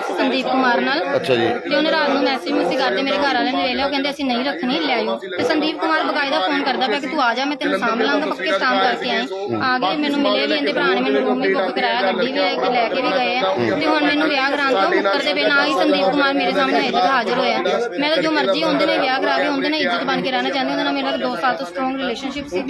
ਸੀ ਸੰਦੀਪ ਕੁਮਾਰ ਨਾਲ। ਅੱਛਾ ਜੀ। ਤੇ ਉਹਨੇ ਰਾਤ ਨੂੰ ਮੈਸੇਜ ਮੁਸੀ ਕਰਦੇ ਮੇਰੇ ਘਰ ਵਾਲਿਆਂ ਨੇ ਲੈ ਲਿਆ। ਉਹ ਕਹਿੰਦੇ ਅਸੀਂ ਨਹੀਂ ਰੱਖਣੀ ਲੈ ਆਇਓ। ਤੇ ਸੰਦੀਪ ਕੁਮਾਰ ਬਕਾਇਦਾ ਫੋਨ ਕਰਦਾ ਪਿਆ ਕਿ ਤੂੰ ਆ ਜਾ ਮੈਂ ਤੈਨੂੰ ਸਾਂਭ ਲਾਂਗਾ ਪੱਕੇ ਸਾਂਭ ਕਰਕੇ ਆਈ। ਆ ਗਏ ਮੈਨੂੰ ਮਿਲੇ ਵੀ ਇਹਦੇ ਭਰਾ ਨੇ ਮੈਨੂੰ ਰੂਮ ਵੀ ਬੁੱਕ ਕਰਾਇਆ ਗੱਡੀ ਵੀ ਆਈ ਕਿ ਲੈ ਕੇ ਵੀ ਗਏ ਆ। ਤੇ ਹੁਣ ਮੈਨੂੰ ਵਿਆਹ ਕਰਾਉਣ ਤੋਂ ਮੁੱਕਰ ਦੇ ਬਿਨਾਂ ਹੀ ਸੰਦੀਪ ਕੁਮਾਰ ਮੇਰੇ ਸਾਹਮਣੇ ਹਜੇ ਤੱਕ ਹਾਜ਼ਰ ਹੋਇਆ। ਮੈਂ ਤਾਂ ਜੋ ਮਰਜ਼ੀ ਹੁੰਦੇ ਨੇ ਵਿਆਹ ਕਰਾ ਕੇ ਹੁੰਦੇ ਨੇ ਇੱਜ਼ਤ ਬਣ ਕੇ ਰਹਿਣਾ ਚਾਹੁੰਦੇ ਉਹਨਾਂ ਨਾਲ ਮੇਰਾ 2 ਸਾਲ ਤੋਂ ਸਟਰੋਂਗ ਰਿਲੇਸ਼ਨਸ਼ਿਪ ਸੀ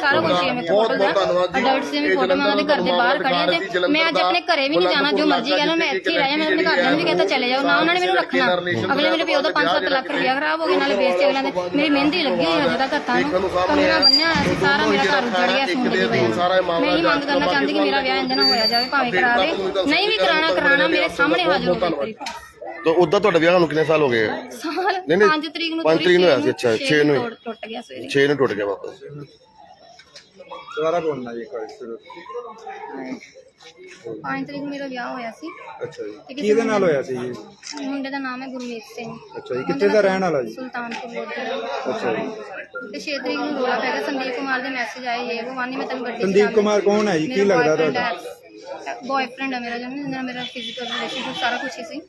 ਸਾਰਾ ਕੁਝ ਹੈ ਮੇਰੇ ਕੋਲ ਅਡਲਟ ਸੀ ਮੇਰੀ ਫੋਟੋ ਮੈਂ ਉਹਨਾਂ ਦੇ ਘਰ ਦੇ ਬਾਹਰ ਖੜੀ ਤੇ ਮੈਂ ਅੱਜ ਆਪਣੇ ਘਰੇ ਵੀ ਨਹੀਂ ਜਾਣਾ ਜੋ ਮਰਜ਼ੀ ਕਹਿ ਲਓ ਮੈਂ ਇੱਥੇ ਹੀ ਰਹਿ ਜਾ ਘਰਦਿਆਂ ਨੂੰ ਵੀ ਕਹਿੰਦਾ ਚਲੇ ਜਾਓ। ਨਾ ਉਹਨਾਂ ਨੇ ਮੈਨੂੰ ਰੱਖਣਾ। ਅਗਲੇ ਮੇਰੇ ਪਿਓ ਦਾ 5-7 ਲੱਖ ਰੁਪਇਆ ਖਰਾਬ ਹੋ ਗਿਆ ਨਾਲੇ ਬੇਇੱਜ਼ਤੀ ਅਗਲਿਆਂ ਦੇ। ਮੇਰੀ ਮਹਿੰਦੀ ਲੱਗੀ ਹੋਈ ਹਜੇ ਤੱਕ ਹੱਥਾਂ ਨੂੰ। ਕਮਰਾ ਬੰਨਿਆ ਹੋਇਆ ਸੀ ਸਾਰਾ ਮੇਰਾ ਘਰ ਉੱਜੜ ਗਿਆ ਦੀ ਨਾਲ ਮੈਂ ਇਹ ਮੰਗ ਕਰਨਾ ਚਾਹੁੰਦੀ ਕਿ ਮੇਰਾ ਵਿਆਹ ਇਹਦੇ ਨਾਲ ਹੋਇਆ ਜਾਵੇ ਭਾਵੇਂ ਕਰਾਵੇ ਨਹੀਂ ਵੀ ਕਰਾਣਾ ਕਰਾਣਾ ਮੇਰੇ ਸਾਹਮਣੇ ਹਾਜ਼ਰ ਹੋ ਕੇ ਕਰੀ ਤਾਂ ਉਦਾਂ ਤੁਹਾਡਾ ਵਿਆਹ ਨੂੰ ਕਿੰਨੇ ਸਾਲ ਹੋ ਗਏ? ਸਾਲ ਨਹੀਂ, ਨਹੀਂ, 5 ਤਰੀਕ ਨੂੰ ਪੰਜ ਪੂਰੀ ਤਰੀਕ ਨੂੰ ਹੋਇਆ ਸੀ, ਅੱਛਾ, ਛੇ ਛੇ ਨੂੰ ਹੀ। ਟੁੱਟ- ਟੁੱਟ ਗਿਆ ਸਵੇਰੇ। 6 ਨੂੰ ਟੁੱਟ ਗਿਆ ਵਾਪਸ। ਦੁਬਾਰਾ ਬੋਲਣਾ ਜੀ ਕੋਈ ਸ਼ੁਰੂ। 5 ਤਰੀਕ ਨੂੰ ਮੇਰਾ ਵਿਆਹ ਹੋਇਆ ਸੀ। ਅੱਛਾ ਜੀ। ਕਿਸੇ ਕਿਹਦੇ ਨਾਲ ਹੋਇਆ ਸੀ ਜੀ? ਮੁੰਡੇ ਦਾ ਨਾਮ ਹੈ ਗੁਰਮੀਤ ਸਿੰਘ। ਅੱਛਾ ਜੀ ਕਿੱਥੇ ਦਾ ਰਹਿਣ ਵਾਲਾ ਜੀ? ਸੁਲਤਾਨਪੁਰ ਲੋਧੀ ਅੱਛਾ ਜੀ। ਤੇ 6 ਤਰੀਕ ਨੂੰ ਰੋਲਾ ਪੈ ਗਿਆ। ਸੰਦੀਪ ਕੁਮਾਰ ਦੇ ਮੈਸੇਜ ਆਏ ਇਹ ਉਹ ਵਾਨੀ ਮੈਂ ਤੈਨੂੰ ਗੱਡੀ ਸੰਦੀਪ ਕੁਮਾਰ ਕੌਣ ਹੈ ਜੀ? ਕੀ ਲੱਗਦਾ ਤੁਹਾਡਾ? ਬॉयਫ੍ਰੈਂਡ ਹੈ ਮੇਰਾ ਜਿਹਨਾਂ ਨਾਲ ਮੇਰਾ ਫਿਜ਼ੀਕਲ ਰਿਲੇਸ਼ਨਸ਼ਿਪ ਸਾਰਾ ਕੁਝ ਸੀ।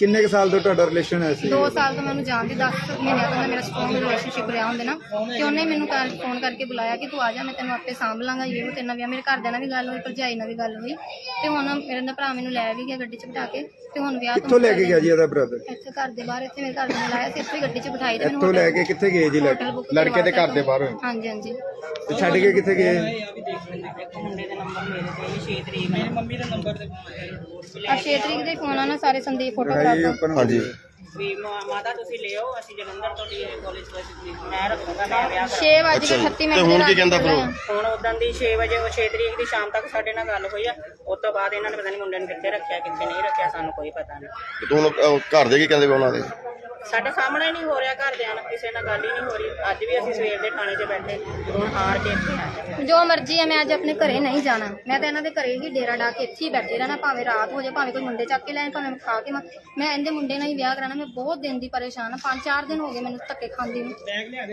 ਕਿੰਨੇ ਕੁ ਸਾਲ ਤੋਂ ਤੁਹਾਡਾ ਰਿਲੇਸ਼ਨ ਹੈ ਸੀ 2 ਸਾਲ ਤੋਂ? ਮੈਨੂੰ ਜਾਣਦੀ 10 ਮਹੀਨਿਆਂ ਤੋਂ ਮੇਰਾ ਸਟਰੋਂਗ ਰਿਲੇਸ਼ਨਸ਼ਿਪ ਰਿਹਾ ਹੁੰਦੇ ਨਾ ਤੇ ਉਹਨੇ ਮੈਨੂੰ ਕੱਲ ਫੋਨ ਕਰਕੇ ਬੁਲਾਇਆ ਕਿ ਤੂੰ ਆ ਜਾ ਮੈਂ ਤੈਨੂੰ ਆਪੇ ਸਾਂਭ ਲਾਂਗਾ ਇਹ ਉਹ ਤੇਰੇ ਨਾਲ ਵੀ ਆ। ਮੇਰੇ ਘਰਦਿਆਂ ਨਾਲ ਵੀ ਗੱਲ ਹੋਈ ਭਰਜਾਈ ਨਾਲ ਵੀ ਗੱਲ ਹੋਈ। ਤੇ ਹੁਣ ਮੇਰੇ ਦਾ ਭਰਾ ਮੈਨੂੰ ਲੈ ਵੀ ਗਿਆ ਗੱਡੀ 'ਚ ਬਿਠਾ ਕੇ ਤੇ ਹੁਣ ਵਿਆਹ ਤੋਂ ਕਿੱਥੋਂ ਲੈ ਕੇ ਗਿਆ ਜੀ ਇਹਦਾ ਬ੍ਰਦਰ ਇੱਥੇ ਘਰ ਦੇ ਬਾਹਰ ਇੱਥੇ ਮੇਰੇ ਘਰ ਦੇ ਨਾਲ ਆਇਆ ਸੀ ਇੱਥੇ ਗੱਡੀ 'ਚ ਬਿਠਾਈ ਤੇ ਮੈਨੂੰ ਇੱਥੋਂ ਲੈ ਕੇ ਕਿੱਥੇ ਗਏ ਜੀ ਲੜਕੇ? ਦੇ ਘਰ ਦੇ ਬਾਹਰ ਹੋਏ? ਹਾਂਜੀ ਹਾਂਜੀ। ਤੇ ਛੱਡ ਕੇ ਕਿੱਥੇ ਗਏ? ਆ 6 ਤਰੀਕ ਦੇ ਫੋਨ ਆਣਾ ਸਾਰੇ ਸੰਦੀਪ ਜੀ ਹਾਂਜੀ। ਵੀ ਮਾ- ਮਾਤਾ ਤੁਸੀਂ ਲਿਓ ਅਸੀਂ ਜਲੰਧਰ ਤੋਂ ਡੀ ਕਾਲਜ ਵਿੱਚ ਮੈਂ ਰੱਖੂਗਾ ਮੈਂ ਵਿਆਹ 6 ਵਜੇ ਅੱਛਾ ਜੀ। 38 ਤੇ ਮਿੰਟ ਹੁਣ ਕੀ ਕਹਿੰਦਾ ਫਿਰ ਉਹ? ਹੁਣ ਉਦੋਂ ਦੀ 6 ਵਜੇ ਉਹ 6 ਤਰੀਕ ਦੀ ਸ਼ਾਮ ਤੱਕ ਸਾਡੇ ਨਾਲ ਗੱਲ ਹੋਈ ਆ ਉਸ ਤੋਂ ਬਾਅਦ ਇਹਨਾਂ ਨੇ ਪਤਾ ਨਹੀਂ ਮੁੰਡੇ ਨੂੰ ਕਿੱਥੇ ਰੱਖਿਆ ਕਿੱਥੇ ਨਹੀਂ ਰੱਖਿਆ ਸਾਨੂੰ ਕੋਈ ਪਤਾ ਨਹੀਂ ਤੇ ਹੁਣ ਅਹ, ਘਰ ਦੇ ਕੀ ਕਹਿੰਦੇ ਪਏ ਉਹਨਾਂ ਦੇ? ਸਾਡੇ ਸਾਹਮਣੇ ਨਹੀਂ ਹੋ ਰਿਹਾ ਘਰਦਿਆਂ ਨਾਲ, ਕਿਸੇ ਨਾਲ ਗੱਲ ਹੀ ਨਹੀਂ ਹੋ ਰਹੀ। ਅੱਜ ਵੀ ਅਸੀਂ ਸਵੇਰ ਦੇ ਥਾਣੇ 'ਤੇ ਬੈਠੇ, ਹੁਣ ਹਾਰ ਕੇ ਇੱਥੇ ਆਏ ਜੋ ਮਰਜ਼ੀ ਹੈ, ਮੈਂ ਅੱਜ ਆਪਣੇ ਘਰੇ ਨਹੀਂ ਜਾਣਾ। ਮੈਂ ਤਾਂ ਇਹਨਾਂ ਦੇ ਘਰੇ ਹੀ ਡੇਰਾ ਡਾ ਕੇ ਇੱਥੇ ਹੀ ਬੈਠੇ ਰਹਿਣਾ, ਭਾਵੇਂ ਰਾਤ ਹੋ ਜਾਏ, ਭਾਵੇਂ ਕੋਈ ਮੁੰਡੇ ਚੱਕ ਕੇ ਲੈਣ ਭਾਵੇਂ ਖਾ ਕੇ ਮੈਂ ਮੈਂ ਇਹਦੇ ਮੁੰਡੇ ਨਾਲ ਹੀ ਵਿਆਹ ਕਰਾਣਾ ਮੈਂ ਬਹੁਤ ਦਿਨ ਦੀ ਪਰੇਸ਼ਾਨ ਆ ਪੰਜ ਚਾਰ ਦਿਨ ਹੋ ਗਏ ਮੈਨੂੰ ਧੱਕੇ ਖਾਂਦੀ ਨੂੰ।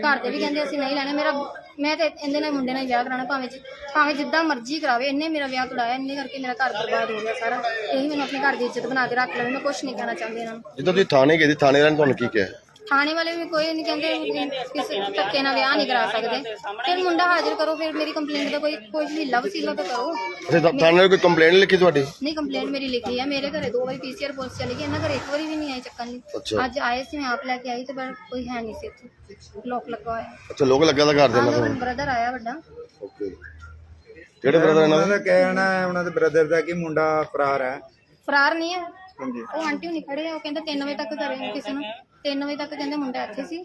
ਘਰ ਦੇ ਵੀ ਕਹਿੰਦੇ ਅਸੀਂ ਨਹੀਂ ਲੈਣੇ, ਮੇਰਾ ਮੈਂ ਤੇ ਇਹਦੇ ਨਾਲ ਮੁੰਡੇ ਨਾਲ ਵਿਆਹ ਕਰਾਣਾ ਭਾਵੇਂ ਜਿ- ਭਾਵੇਂ ਜਿੱਦਾਂ ਮਰਜ਼ੀ ਕਰਾਵੇ ਇਹਨੇ ਮੇਰਾ ਵਿਆਹ ਤੁੜਾਇਆ ਇਹਨੇ ਕਰਕੇ ਮੇਰਾ ਘਰ ਬਰਬਾਦ ਹੋ ਗਿਆ ਸਾਰਾ। ਇਹੀ ਮੈਨੂੰ ਆਪਣੇ ਘਰ ਦੀ ਇੱਜ਼ਤ ਬਣਾ ਕੇ ਰੱਖ ਲੈਣੀ ਮੈਂ ਕੁਝ ਨਹੀਂ ਕਹਿਣਾ ਚਾਹੁੰਦੀ ਇਹਨਾਂ ਨੂੰ। ਜਦੋਂ ਤੁਸੀਂ ਥਾਣੇ ਗਏ ਸੀ, ਥਾਣੇ ਵਾਲਿਆਂ ਨੇ ਤੁਹਾਨੂੰ ਕੀ ਕਿਹਾ? ਥਾਣੇ ਵਾਲੇ ਵੀ ਕੋਈ ਨਹੀਂ ਕਹਿੰਦੇ ਕਿਸੇ ਧੱਕੇ ਨਾਲ ਵਿਆਹ ਨਹੀਂ ਕਰਾ ਸਕਦੇ। ਫਿਰ ਮੁੰਡਾ ਹਾਜ਼ਰ ਕਰੋ ਫਿਰ ਮੇਰੀ ਕੰਪਲੇਂਟ ਦਾ ਕੋਈ ਕੋਈ ਹੀਲਾ ਵਸੀਲਾ ਤਾਂ ਕਰੋ। ਅੱਛਾ ਤਾਂ ਥਾਣੇ ਵਾਲੇ ਕੋਈ ਕੰਪਲੇਂਟ ਲਿਖੀ ਤੁਹਾਡੀ? ਨਹੀਂ ਕੰਪਲੇਂਟ ਮੇਰੀ ਲਿਖੀ ਹੈ ਮੇਰੇ ਘਰੇ ਦੋ ਵਾਰੀ ਪੀਸੀਆਰ ਪੁਲਿਸ ਚਲੀ ਗਈ ਇਹਨਾਂ ਘਰੇ ਇੱਕ ਵਾਰੀ ਵੀ ਨਹੀਂ ਆਈ ਚੱਕਣ ਲਈ। ਅੱਛਾ। ਅੱਜ ਆਏ ਸੀ ਮੈਂ ਆਪ ਲੈ ਕੇ ਆਈ ਤੇ ਪਰ ਕੋਈ ਹੈ ਨਹੀਂ ਸੀ ਇੱਥੇ। ਲੋਕ ਲੱਗਾ ਹੋਇਆ। ਅੱਛਾ ਲੋਕ ਲੱਗਾ ਦਾ ਘਰ ਦੇ ਆਹ ਨਾਲ। ਬ੍ਰਦਰ ਆਇਆ ਵੱਡਾ। ਓਕੇ। ਕਿਹੜੇ ਬ੍ਰਦਰ ਇਹਨਾਂ ਉਹਨਾਂ ਦਾ ਦਾ? ਕਹਿਣਾ ਹੈ ਉਹਨਾਂ ਦੇ ਬ੍ਰਦਰ ਦਾ ਕਿ ਮੁੰਡਾ ਫਰਾਰ ਹੈ। ਫਰਾਰ ਨਹੀਂ ਹੈ? ਹਾਂਜੀ। ਉਹ ਆਂਟੀ ਹੁਣੀ ਖੜੇ ਆ ਉਹ ਕਹਿੰਦੇ 3 ਵਜੇ ਤੱਕ ਘਰੇ ਕਿਸੇ ਨੂੰ। 3 ਵਜੇ ਤੱਕ ਕਹਿੰਦੇ ਮੁੰਡਾ ਇੱਥੇ ਸੀ।